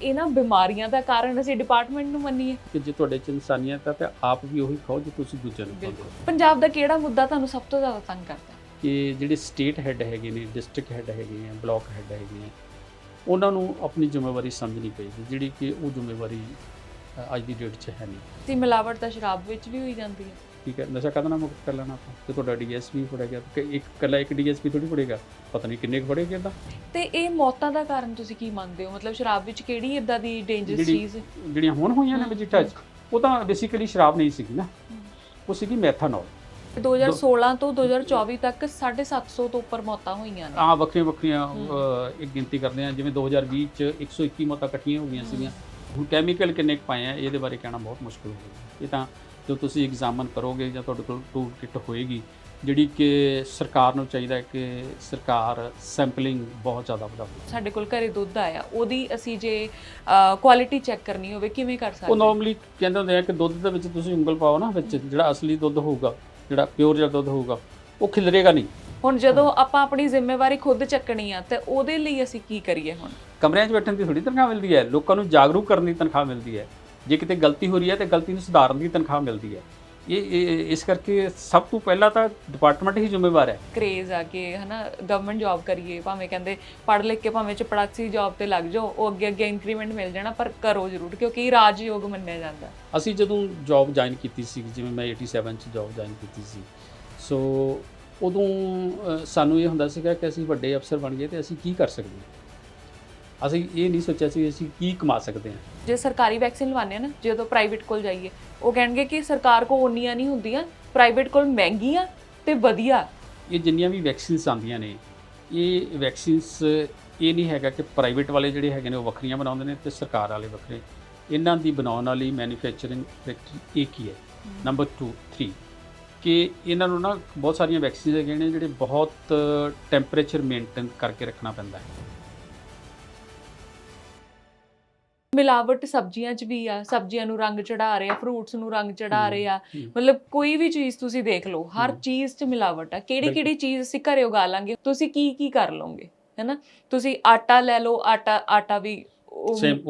ਇਹਨਾਂ ਬਿਮਾਰੀਆਂ ਦਾ ਕਾਰਨ ਅਸੀਂ ਡਿਪਾਰਟਮੈਂਟ ਨੂੰ ਮੰਨੀਏ। ਕਿ ਜੇ ਤੁਹਾਡੇ ਚ ਇਨਸਾਨੀਅਤ ਹੈ ਤਾਂ ਆਪ ਵੀ ਉਹੀ ਖਾਓ ਜੋ ਤੁਸੀਂ ਦੂਜਿਆਂ ਨੂੰ ਹੋ ਪੰਜਾਬ ਦਾ ਕਿਹੜਾ ਮੁੱਦਾ ਤੁਹਾਨੂੰ ਸਭ ਤੋਂ ਜ਼ਿਆਦਾ ਤੰਗ ਕਰਦਾ? ਕਿ ਜਿਹੜੇ ਸਟੇਟ ਹੈੱਡ ਹੈਗੇ ਨੇ ਡਿਸਟ੍ਰਿਕਟ ਹੈੱਡ ਹੈਗੇ ਆ ਬਲਾਕ ਹੈੱਡ ਹੈਗੇ ਆ ਉਹਨਾਂ ਨੂੰ ਆਪਣੀ ਜ਼ਿੰਮੇਵਾਰੀ ਸਮਝਣੀ ਪਏਗੀ ਜਿਹੜੀ ਕਿ ਉਹ ਜ਼ਿੰਮੇਵਾਰੀ ਅੱਜ ਦੀ ਡੇਟ 'ਚ ਹੈ ਨਹੀਂ। ਤੇ ਮਿਲਾਵਟ ਤਾਂ ਸ਼ਰਾਬ ਵਿੱਚ ਵੀ ਹੋਈ ਜਾਂਦੀ ਹੈ। ਠੀਕ ਹੈ ਨਸ਼ਾ ਕਦੋਂ ਨਾ ਮੁਕਤ ਕਰ ਲੈਣਾ ਆਪਾਂ? ਤੇ ਤੁਹਾਡਾ ਡੀਐਸਪੀ ਫੜੇਗਾ ਕਿ ਇੱਕ ਕੱਲਾ ਇੱਕ ਡੀਐਸਪੀ ਥੋੜੀ ਫੜੇਗਾ? ਪਤਾ ਨਹੀਂ ਕਿੰਨੇ ਫੜੇਗਾ ਇਹਦਾ ਤੇ। ਇਹ ਮੌਤਾਂ ਦਾ ਕਾਰਨ ਤੁਸੀਂ ਕੀ ਮੰਨਦੇ ਹੋ? ਮਤਲਬ ਸ਼ਰਾਬ ਵਿੱਚ ਕਿਹੜੀ ਇਦਾਂ ਦੀ ਡੇਂਜਰਸ ਚੀਜ਼? ਹੈ? ਜਿਹੜੀਆਂ ਹੁਣ ਹੋਈਆਂ ਨੇ ਮਜੀਠਾ ਉਹ ਤਾਂ ਬੇਸਿਕਲੀ ਸ਼ਰਾਬ ਨਹੀਂ ਸੀਗੀ ਨਾ। ਉਹ ਸੀਗੀ ਮੈਥਾਨੋਲ 2016 ਤੋਂ 2024 ਤੱਕ 750 ਤੋਂ ਉੱਪਰ ਮੌਤਾਂ ਹੋਈਆਂ ਨੇ। ਆ ਵੱਖਰੀਆਂ ਵੱਖਰੀਆਂ ਇੱਕ ਗਿਣਤੀ ਕਰਦੇ ਆ ਜਿਵੇਂ 2020 ਚ 121 ਮੌਤਾਂ ਇਕੱਠੀਆਂ ਹੋ ਗਈਆਂ। ਸੀਗੀਆਂ। ਹੁਣ ਕੈਮੀਕਲ ਕਿੰਨੇ ਪਾਏ ਆ ਇਹਦੇ ਬਾਰੇ ਕਹਿਣਾ ਬਹੁਤ ਮੁਸ਼ਕਲ ਹੋਵੇਗਾ ਇਹ ਤਾਂ ਜੋ ਤੁਸੀਂ ਐਗਜ਼ਾਮਨ ਕਰੋਗੇ ਜਾਂ ਤੁਹਾਡੇ ਕੋਲ ਟੂਲ ਕਿੱਟ ਹੋਏਗੀ ਜਿਹੜੀ ਕਿ ਸਰਕਾਰ ਨੂੰ ਚਾਹੀਦਾ ਹੈ ਕਿ ਸਰਕਾਰ ਸੈਂਪਲਿੰਗ ਬਹੁਤ ਜ਼ਿਆਦਾ ਵਧਾਵੇ। ਸਾਡੇ ਕੋਲ ਘਰੇ ਦੁੱਧ ਆਇਆ ਉਹਦੀ ਅਸੀਂ ਜੇ ਕੁਆਲਿਟੀ ਚੈੱਕ ਕਰਨੀ ਹੋਵੇ ਕਿਵੇਂ ਕਰ ਉਹ ਸਕਦੇ ਨਾਰਮਲੀ ਕਹਿੰਦੇ ਹੁੰਦੇ ਆ ਕਿ ਦੁੱਧ ਦੇ ਵਿੱਚ ਤੁਸੀਂ ਉਂਗਲ ਪਾਓ ਨਾ ਵਿੱਚ ਜਿਹੜਾ ਅਸਲੀ ਦੁੱਧ ਹੋਊਗਾ ਜਿਹੜਾ ਪਿਓਰ ਜਿਹੜਾ ਦੁੱਧ ਹੋਊਗਾ ਉਹ ਖਿਲਰੇਗਾ ਨਹੀਂ। ਹੁਣ ਜਦੋਂ ਆਪਾਂ ਆਪਣੀ ਜ਼ਿੰਮੇਵਾਰੀ ਖੁਦ ਚੱਕਣੀ ਆ ਤੇ ਉਹਦੇ ਲਈ ਅਸੀਂ ਕੀ ਕਰੀਏ ਹੁਣ? ਕਮਰਿਆਂ 'ਚ ਬੈਠਣ ਦੀ ਥੋੜੀ ਤਨਖਾਹ ਮਿਲਦੀ ਹੈ ਲੋਕਾਂ ਨੂੰ ਜਾਗਰੂਕ ਕਰਨ ਦੀ ਤਨਖਾਹ ਮਿਲਦੀ ਹੈ। ਜੇ ਕਿਤੇ ਗਲਤੀ ਹੋ ਰਹੀ ਹੈ ਤੇ ਗਲਤੀ ਨੂੰ ਸੁਧਾਰਨ ਦੀ ਤਨਖਾਹ ਮਿਲਦੀ ਹੈ। ਇਹ ਇਸ ਕਰਕੇ ਸਭ ਤੋਂ ਪਹਿਲਾਂ ਤਾਂ ਡਿਪਾਰਟਮੈਂਟ ਹੀ ਜ਼ਿੰਮੇਵਾਰ ਹੈ। ਕਰੇਜ਼ ਆ ਕਿ ਹਨਾ ਗਵਰਨਮੈਂਟ ਜੌਬ ਕਰੀਏ ਭਾਵੇਂ ਕਹਿੰਦੇ ਪੜ੍ਹ ਲਿਖ ਕੇ ਭਾਵੇਂ ਚਪੜਾਸੀ ਜੌਬ ਤੇ ਲੱਗ ਜਾਓ ਉਹ ਅੱਗੇ ਅੱਗੇ ਇੰਕਰੀਮੈਂਟ ਮਿਲ ਜਾਣਾ ਪਰ ਕਰੋ ਜ਼ਰੂਰ ਕਿਉਂਕਿ ਰਾਜਯੋਗ ਮੰਨਿਆ ਜਾਂਦਾ। ਅਸੀਂ ਜਦੋਂ ਜੌਬ ਜੁਆਇਨ ਕੀਤੀ ਸੀ ਜਿਵੇਂ ਮੈਂ 87 ਚ ਜੌਬ ਜੁਆਇਨ ਕੀਤੀ ਸੀ ਸੋ ਉਦੋਂ ਸਾਨੂੰ ਇਹ ਹੁੰਦਾ ਸੀਗਾ ਕਿ ਅਸੀਂ ਵੱਡੇ ਅਫਸਰ ਬਣ ਗਏ ਤੇ ਅਸੀਂ ਕੀ ਕਰ ਸਕਦੇ? ਹਾਂ ਅਸੀਂ ਇਹ ਨਹੀਂ ਸੋਚਿਆ ਸੀ ਅਸੀਂ ਕੀ ਕਮਾ ਸਕਦੇ ਹਾਂ। ਜੇ ਸਰਕਾਰੀ ਵੈਕਸੀਨ ਲਵਾਉਂਦੇ ਆ ਨਾ ਜਦੋਂ ਪ੍ਰਾਈਵੇਟ ਕੋਲ ਜਾਈਏ ਉਹ ਕਹਿਣਗੇ ਕਿ ਸਰਕਾਰ ਕੋ ਓਨੀਆਂ ਨਹੀਂ ਹੁੰਦੀਆਂ ਪ੍ਰਾਈਵੇਟ ਕੋਲ ਮਹਿੰਗੀਆਂ ਤੇ ਵਧੀਆ। ਇਹ ਜਿੰਨੀਆਂ ਵੀ ਵੈਕਸੀਨਸ ਆਉਂਦੀਆਂ ਨੇ ਇਹ ਵੈਕਸੀਨਸ ਇਹ ਨਹੀਂ ਹੈਗਾ ਕਿ ਪ੍ਰਾਈਵੇਟ ਵਾਲੇ ਜਿਹੜੇ ਹੈਗੇ ਨੇ ਉਹ ਵੱਖਰੀਆਂ ਬਣਾਉਂਦੇ ਨੇ ਤੇ ਸਰਕਾਰ ਵਾਲੇ ਵੱਖਰੇ। ਇਹਨਾਂ ਦੀ ਬਣਾਉਣ ਵਾਲੀ ਮੈਨੂਫੈਕਚਰਿੰਗ ਫੈਕਟਰੀ ਇੱਕ ਹੀ ਹੈ? ਨੰਬਰ 2 3 ਕਿ ਇਹਨਾਂ ਨੂੰ ਨਾ ਬਹੁਤ ਸਾਰੀਆਂ ਵੈਕਸੀਨ ਹੈਗੇ ਨੇ ਜਿਹੜੇ ਬਹੁਤ ਟੈਂਪਰੇਚਰ ਮੇਨਟੇਨ ਕਰਕੇ ਰੱਖਣਾ ਪੈਂਦਾ ਹੈ। ਮਿਲਾਵਟ ਸਬਜ਼ੀਆਂ 'ਚ ਵੀ ਆ ਸਬਜ਼ੀਆਂ ਨੂੰ ਰੰਗ ਚੜਾ ਰਹੇ ਆ ਫਰੂਟਸ ਨੂੰ ਰੰਗ ਚੜਾ ਰਹੇ ਆ। ਮਤਲਬ ਕੋਈ ਵੀ ਚੀਜ਼ ਤੁਸੀਂ ਦੇਖ ਲਓ ਹਰ। ਚੀਜ਼ 'ਚ ਮਿਲਾਵਟ ਆ। ਕਿਹੜੀ ਕਿਹੜੀ ਚੀਜ਼ ਅਸੀਂ ਘਰੇ ਉਗਾ ਲਾਂਗੇ ਤੁਸੀਂ ਕੀ ਕੀ ਕਰ ਲਓਗੇ ਹੈਨਾ? ਤੁਸੀਂ ਆਟਾ ਲੈ ਲਓ ਆਟਾ ਆਟਾ ਵੀ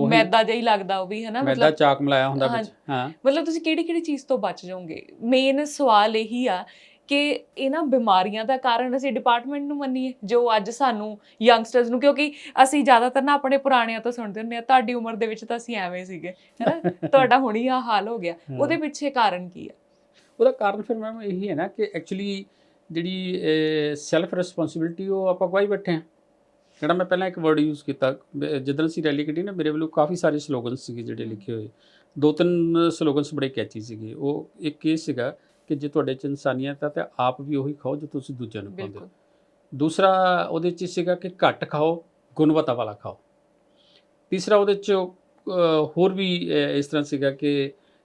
ਮੈਦਾ ਜਿਹਾ ਹੀ ਲੱਗਦਾ ਉਹ ਵੀ ਹੈਨਾ? ਮੈਦਾ ਮਤਲਬ ਚਾਕ ਮਲਾਇਆ ਹੁੰਦਾ ਵਿੱਚ ਹਾਂ। ਮਤਲਬ ਤੁਸੀਂ ਕਿਹੜੀ ਕਿਹੜੀ ਚੀਜ਼ ਤੋਂ ਬਚ ਜਾਓਗੇ? ਮੇਨ ਸਵਾਲ ਇਹੀ ਆ ਕਿ ਇਹਨਾਂ ਬਿਮਾਰੀਆਂ ਦਾ ਕਾਰਨ ਅਸੀਂ ਡਿਪਾਰਟਮੈਂਟ ਨੂੰ ਮੰਨੀਏ ਜੋ ਅੱਜ ਸਾਨੂੰ ਯੰਗਸਟਰਸ ਨੂੰ ਕਿਉਂਕਿ ਅਸੀਂ ਜ਼ਿਆਦਾਤਰ ਨਾ ਆਪਣੇ ਪੁਰਾਣਿਆਂ ਤੋਂ ਸੁਣਦੇ ਹੁੰਦੇ ਆ ਤੁਹਾਡੀ ਉਮਰ ਦੇ ਵਿੱਚ ਤਾਂ ਅਸੀਂ ਐਵੇਂ ਸੀਗੇ ਹੈਨਾ? ਤੁਹਾਡਾ ਹੁਣੀ ਆ ਹਾਲ ਹੋ ਗਿਆ। ਹਾਂ। ਉਹਦੇ ਪਿੱਛੇ ਕਾਰਨ ਕੀ ਆ? ਉਹਦਾ ਕਾਰਨ ਫਿਰ ਮੈਮ ਇਹੀ ਹੈ ਨਾ ਕਿ ਐਕਚੁਅਲੀ ਜਿਹੜੀ ਸੈਲਫ ਰਿਸਪੌਂਸਿਬਿਲਟੀ ਉਹ ਆਪਾਂ ਕੋਈ ਬੈਠੇ ਹਾਂ। ਜਿਹੜਾ ਮੈਂ ਪਹਿਲਾਂ ਇੱਕ ਵਰਡ ਯੂਜ਼ ਕੀਤਾ ਜਦੋਂ ਅਸੀਂ ਰੈਲੀ ਕੱਢੀ ਨਾ ਮੇਰੇ ਵੱਲੋਂ ਕਾਫੀ ਸਾਰੇ ਸਲੋਗਨਸ ਸੀਗੇ ਜਿਹੜੇ। ਲਿਖੇ ਹੋਏ। ਦੋ ਤਿੰਨ ਸਲੋਗਨਸ ਬੜੇ ਕੈਚੀ ਸੀਗੇ। ਉਹ ਇੱਕ ਇਹ ਸੀਗਾ ਕਿ ਜੇ ਤੁਹਾਡੇ ਚ ਇਨਸਾਨੀਅਤ ਹੈ ਤਾਂ ਆਪ ਵੀ ਉਹੀ ਖਾਓ ਜੋ ਤੁਸੀਂ ਦੂਜਿਆਂ ਨੂੰ ਪਾਉਂਦੇ ਹੋ। ਦੂਸਰਾ ਉਹਦੇ ਚ ਸੀਗਾ ਕਿ ਘੱਟ ਖਾਓ ਗੁਣਵੱਤਾ ਵਾਲਾ ਖਾਓ। ਤੀਸਰਾ ਉਹਦੇ ਚ ਹੋਰ ਵੀ ਇਸ ਤਰ੍ਹਾਂ ਸੀਗਾ ਕਿ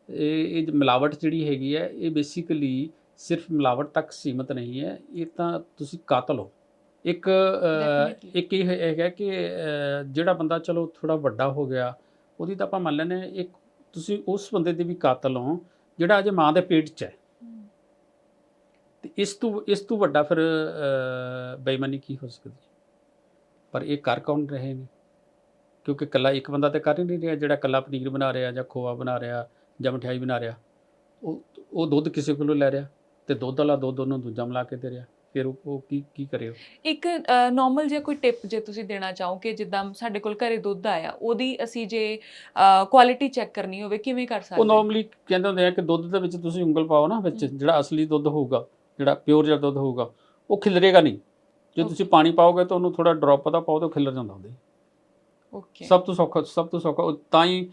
ਇਹ ਇਹ ਮਿਲਾਵਟ ਜਿਹੜੀ ਹੈਗੀ ਹੈ ਇਹ ਬੇਸਿਕਲੀ ਸਿਰਫ ਮਿਲਾਵਟ ਤੱਕ ਸੀਮਤ ਨਹੀਂ ਹੈ ਇਹ ਤਾਂ ਤੁਸੀਂ ਕਾਤਲ ਹੋ। ਇੱਕ. ਇੱਕ ਇਹ ਹੈਗਾ ਕਿ ਜਿਹੜਾ ਬੰਦਾ ਚਲੋ ਥੋੜਾ ਵੱਡਾ ਹੋ ਗਿਆ ਉਹਦੀ ਤਾਂ ਆਪਾਂ ਮੰਨ ਹਾਂ ਇੱਕ ਤੁਸੀਂ ਉਸ ਬੰਦੇ ਦੇ ਵੀ ਕਾਤਲ ਹੋ ਜਿਹੜਾ ਅਜੇ ਮਾਂ ਦੇ ਪੇਟ 'ਚ ਹੈ। ਤੇ ਇਸ ਤੋਂ ਇਸ ਤੋਂ ਵੱਡਾ ਫਿਰ ਬੇਈਮਾਨੀ ਕੀ ਹੋ ਸਕਦੀ ਹੈ? ਪਰ ਇਹ ਕਰ ਕੌਣ ਰਹੇ ਨੇ ਕਿਉਂਕਿ ਕੱਲਾ ਇੱਕ ਬੰਦਾ ਤੇ ਕਰ ਹੀ ਨਹੀਂ ਰਿਹਾ ਜਿਹੜਾ ਕੱਲਾ ਪਨੀਰ ਬਣਾ ਰਿਹਾ ਜਾਂ ਖੋਆ ਬਣਾ ਰਿਹਾ ਜਾਂ ਮਠਿਆਈ ਬਣਾ ਰਿਹਾ ਉਹ ਉਹ ਦੁੱਧ ਕਿਸੇ ਕੋਲੋਂ ਲੈ ਰਿਹਾ ਤੇ ਦੁੱਧ ਵਾਲਾ ਦੁੱਧ ਉਹਨੂੰ ਦੂਜਾ ਮਿਲਾ ਕੇ ਦੇ ਰਿਹਾ ਫਿਰ ਉਹ ਉਹ ਕੀ ਕੀ ਕਰੇ ਉਹ? ਇੱਕ ਨਾਰਮਲ ਜਿਹਾ ਕੋਈ ਟਿਪ ਜੇ ਤੁਸੀਂ ਦੇਣਾ ਚਾਹੋ ਕਿ ਜਿੱਦਾਂ ਸਾਡੇ ਕੋਲ ਘਰੇ ਦੁੱਧ ਆਇਆ ਉਹਦੀ ਅਸੀਂ ਜੇ ਕੁਆਲਿਟੀ ਚੈੱਕ ਕਰਨੀ ਹੋਵੇ ਕਿਵੇਂ ਕਰ ਉਹ ਸਕਦੇ ਨਾਰਮਲੀ ਕਹਿੰਦੇ ਹੁੰਦੇ ਆ ਕਿ ਦੁੱਧ ਦੇ ਵਿੱਚ ਤੁਸੀਂ ਉਂਗਲ ਪਾਓ ਨਾ ਵਿੱਚ। ਜਿਹੜਾ ਅਸਲੀ ਦੁੱਧ ਹੋਊਗਾ ਜਿਹੜਾ ਪਿਓਰ ਜਿਹੜਾ ਦੁੱਧ ਹੋਊਗਾ ਉਹ ਖਿਲਰੇਗਾ ਨਹੀਂ। ਜੇ ਤੁਸੀਂ ਪਾਣੀ ਪਾਓਗੇ ਤਾਂ ਉਹਨੂੰ ਥੋੜਾ ਡ੍ਰੌਪ ਪਤਾ ਪਾਓ ਤਾਂ ਉਹ ਖਿਲਰ ਜਾਂਦਾ ਉਹਦੇ। ਓਕੇ ਸਭ ਤੋਂ ਸੌਖਾ ਸਭ ਤੋਂ ਸੌਖਾ ਤਾਂ ਹੀ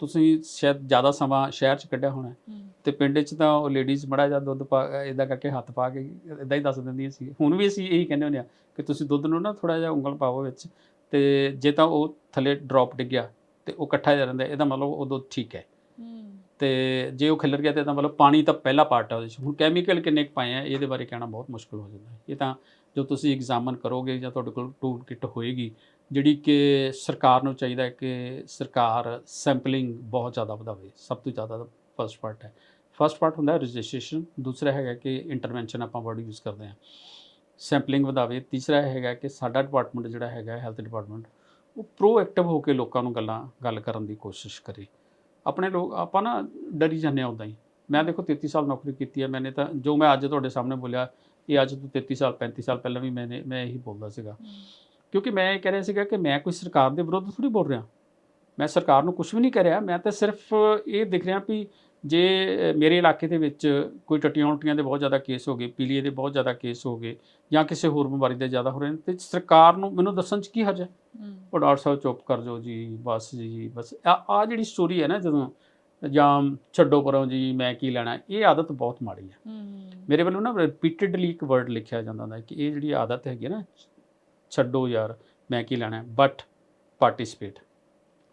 ਤੁਸੀਂ ਸ਼ਾਇਦ ਜ਼ਿਆਦਾ ਸਮਾਂ ਸ਼ਹਿਰ 'ਚ ਕੱਢਿਆ ਹੋਣਾ ਤੇ ਪਿੰਡ 'ਚ ਤਾਂ ਉਹ ਲੇਡੀਜ਼ ਮੜਾ ਜਾਂ ਦੁੱਧ ਪਾ ਇਦਾਂ ਕਰਕੇ ਹੱਥ ਪਾ ਕੇ ਇਦਾਂ ਹੀ ਦੱਸ ਦਿੰਦੀਆਂ ਸੀ। ਹੁਣ ਵੀ ਅਸੀਂ ਇਹੀ ਕਹਿੰਦੇ ਹੁੰਦੇ ਆ ਕਿ ਤੁਸੀਂ ਦੁੱਧ ਨੂੰ ਨਾ ਥੋੜਾ ਜਿਹਾ ਉਂਗਲ ਪਾਓ ਵਿੱਚ ਤੇ ਜੇ ਤਾਂ ਉਹ ਥੱਲੇ ਡ੍ਰੌਪ ਡਿੱਗਿਆ ਤੇ ਉਹ ਇਕੱਠਾ ਹੋ ਜਾਂਦਾ ਇਹਦਾ ਮਤਲਬ ਉਹ ਦੁੱਧ ਠੀਕ ਹੈ। ਤੇ ਜੇ ਉਹ ਖਿਲਰ ਗਿਆ ਤੇ ਇਹਦਾ ਮਤਲਬ ਪਾਣੀ ਤਾਂ ਪਹਿਲਾ ਪਾਰਟ ਹੈ ਉਹਦੇ 'ਚ। ਹੁਣ ਕੈਮੀਕਲ ਕਿੰਨੇ ਕੁ ਪਾਏ ਆ, ਇਹਦੇ ਬਾਰੇ ਕਹਿਣਾ ਬਹੁਤ ਮੁਸ਼ਕਲ ਹੋ ਜਾਂਦਾ। ਇਹ ਤਾਂ ਜੋ ਤੁਸੀਂ ਐਗਜ਼ਾਮਨ ਕਰੋਗੇ ਜਾਂ ਤੁਹਾਡੇ ਕੋਲ ਟੂਲ ਕਿੱਟ ਹੋਏਗੀ, ਜਿਹੜੀ ਕਿ ਸਰਕਾਰ ਨੂੰ ਚਾਹੀਦਾ ਕਿ ਸਰਕਾਰ ਸੈਂਪਲਿੰਗ ਬਹੁਤ ਜ਼ਿਆਦਾ ਵਧਾਵੇ। ਸਭ ਤੋਂ ਜ਼ਿਆਦਾ ਫਸਟ ਪਾਰਟ ਹੈ। ਫਸਟ ਪਾਰਟ ਹੁੰਦਾ ਰਜਿਸਟ੍ਰੇਸ਼ਨ ਦੂਸਰਾ ਹੈਗਾ ਕਿ ਇੰਟਰਵੈਂਸ਼ਨ ਆਪਾਂ ਵਰਡ ਯੂਜ਼ ਕਰਦੇ ਹਾਂ। ਸੈਂਪਲਿੰਗ ਵਧਾਵੇ। ਤੀਸਰਾ ਹੈਗਾ ਕਿ ਸਾਡਾ ਡਿਪਾਰਟਮੈਂਟ ਜਿਹੜਾ ਹੈਗਾ ਹੈਲਥ ਡਿਪਾਰਟਮੈਂਟ ਉਹ ਪ੍ਰੋਐਕਟਿਵ ਹੋ ਕੇ ਲੋਕਾਂ ਨੂੰ ਗੱਲਾਂ, ਗੱਲ ਕਰਨ ਦੀ ਕੋਸ਼ਿਸ਼ ਕਰੇ। ਆਪਣੇ ਲੋਕ ਆਪਾਂ ਨਾ ਡਰੀ ਜਾਂਦੇ ਹਾਂ ਉਦਾਂ ਹੀ। ਮੈਂ ਦੇਖੋ 33 ਸਾਲ ਨੌਕਰੀ ਕੀਤੀ ਹੈ ਮੈਨੇ ਤਾਂ ਜੋ ਮੈਂ ਅੱਜ ਤੁਹਾਡੇ ਸਾਹਮਣੇ ਬੋਲਿਆ ਇਹ ਅੱਜ ਤੋਂ 33 ਸਾਲ 35 ਸਾਲ ਪਹਿਲਾਂ ਵੀ ਮੈਨੇ ਮੈਂ ਇਹੀ ਬੋਲਦਾ ਸੀਗਾ। ਕਿਉਂਕਿ ਮੈਂ ਇਹ ਕਹਿ ਰਿਹਾ ਸੀਗਾ ਕਿ ਮੈਂ ਕੋਈ ਸਰਕਾਰ ਦੇ ਵਿਰੁੱਧ ਥੋੜੀ ਬੋਲ ਰਿਹਾ। ਮੈਂ ਸਰਕਾਰ ਨੂੰ ਕੁਝ ਵੀ ਨਹੀਂ ਕਹਿ ਰਿਹਾ ਮੈਂ ਤਾਂ ਸਿਰਫ ਇਹ ਦਿਖ ਰਿਹਾ ਵੀ ਜੇ ਮੇਰੇ ਇਲਾਕੇ ਦੇ ਵਿੱਚ ਕੋਈ ਟੱਟੀਆਂ ਉਲਟੀਆਂ ਦੇ ਬਹੁਤ ਜ਼ਿਆਦਾ ਕੇਸ ਹੋ ਗਏ ਪੀਲੀਏ ਦੇ ਬਹੁਤ ਜ਼ਿਆਦਾ ਕੇਸ ਹੋ ਗਏ ਜਾਂ ਕਿਸੇ ਹੋਰ ਬਿਮਾਰੀ ਦੇ ਜ਼ਿਆਦਾ ਹੋ ਰਹੇ ਨੇ ਤੇ ਸਰਕਾਰ ਨੂੰ ਮੈਨੂੰ ਦੱਸਣ 'ਚ ਕੀ ਹਰਜ ਹੈ? ਉਹ ਡਾਕਟਰ ਸਾਹਿਬ ਚੁੱਪ ਕਰ ਜਾਓ ਜੀ ਬਸ ਜੀ ਬਸ। ਆ ਜਿਹੜੀ ਸਟੋਰੀ ਹੈ ਨਾ ਜਦੋਂ ਜਾਂ ਛੱਡੋ ਪਰੋਂ ਜੀ ਮੈਂ ਕੀ ਲੈਣਾ ਇਹ ਆਦਤ ਬਹੁਤ ਮਾੜੀ ਹੈ। ਮੇਰੇ ਵੱਲੋਂ ਨਾ ਰਿਪੀਟਡਲੀ ਇੱਕ ਵਰਡ ਲਿਖਿਆ ਜਾਂਦਾ ਹੁੰਦਾ ਕਿ ਇਹ ਜਿਹੜੀ ਆਦਤ ਹੈਗੀ ਨਾ ਛੱਡੋ ਯਾਰ ਮੈਂ ਕੀ ਲੈਣਾ ਬਟ ਪਾਰਟਿਸਿਪੇਟ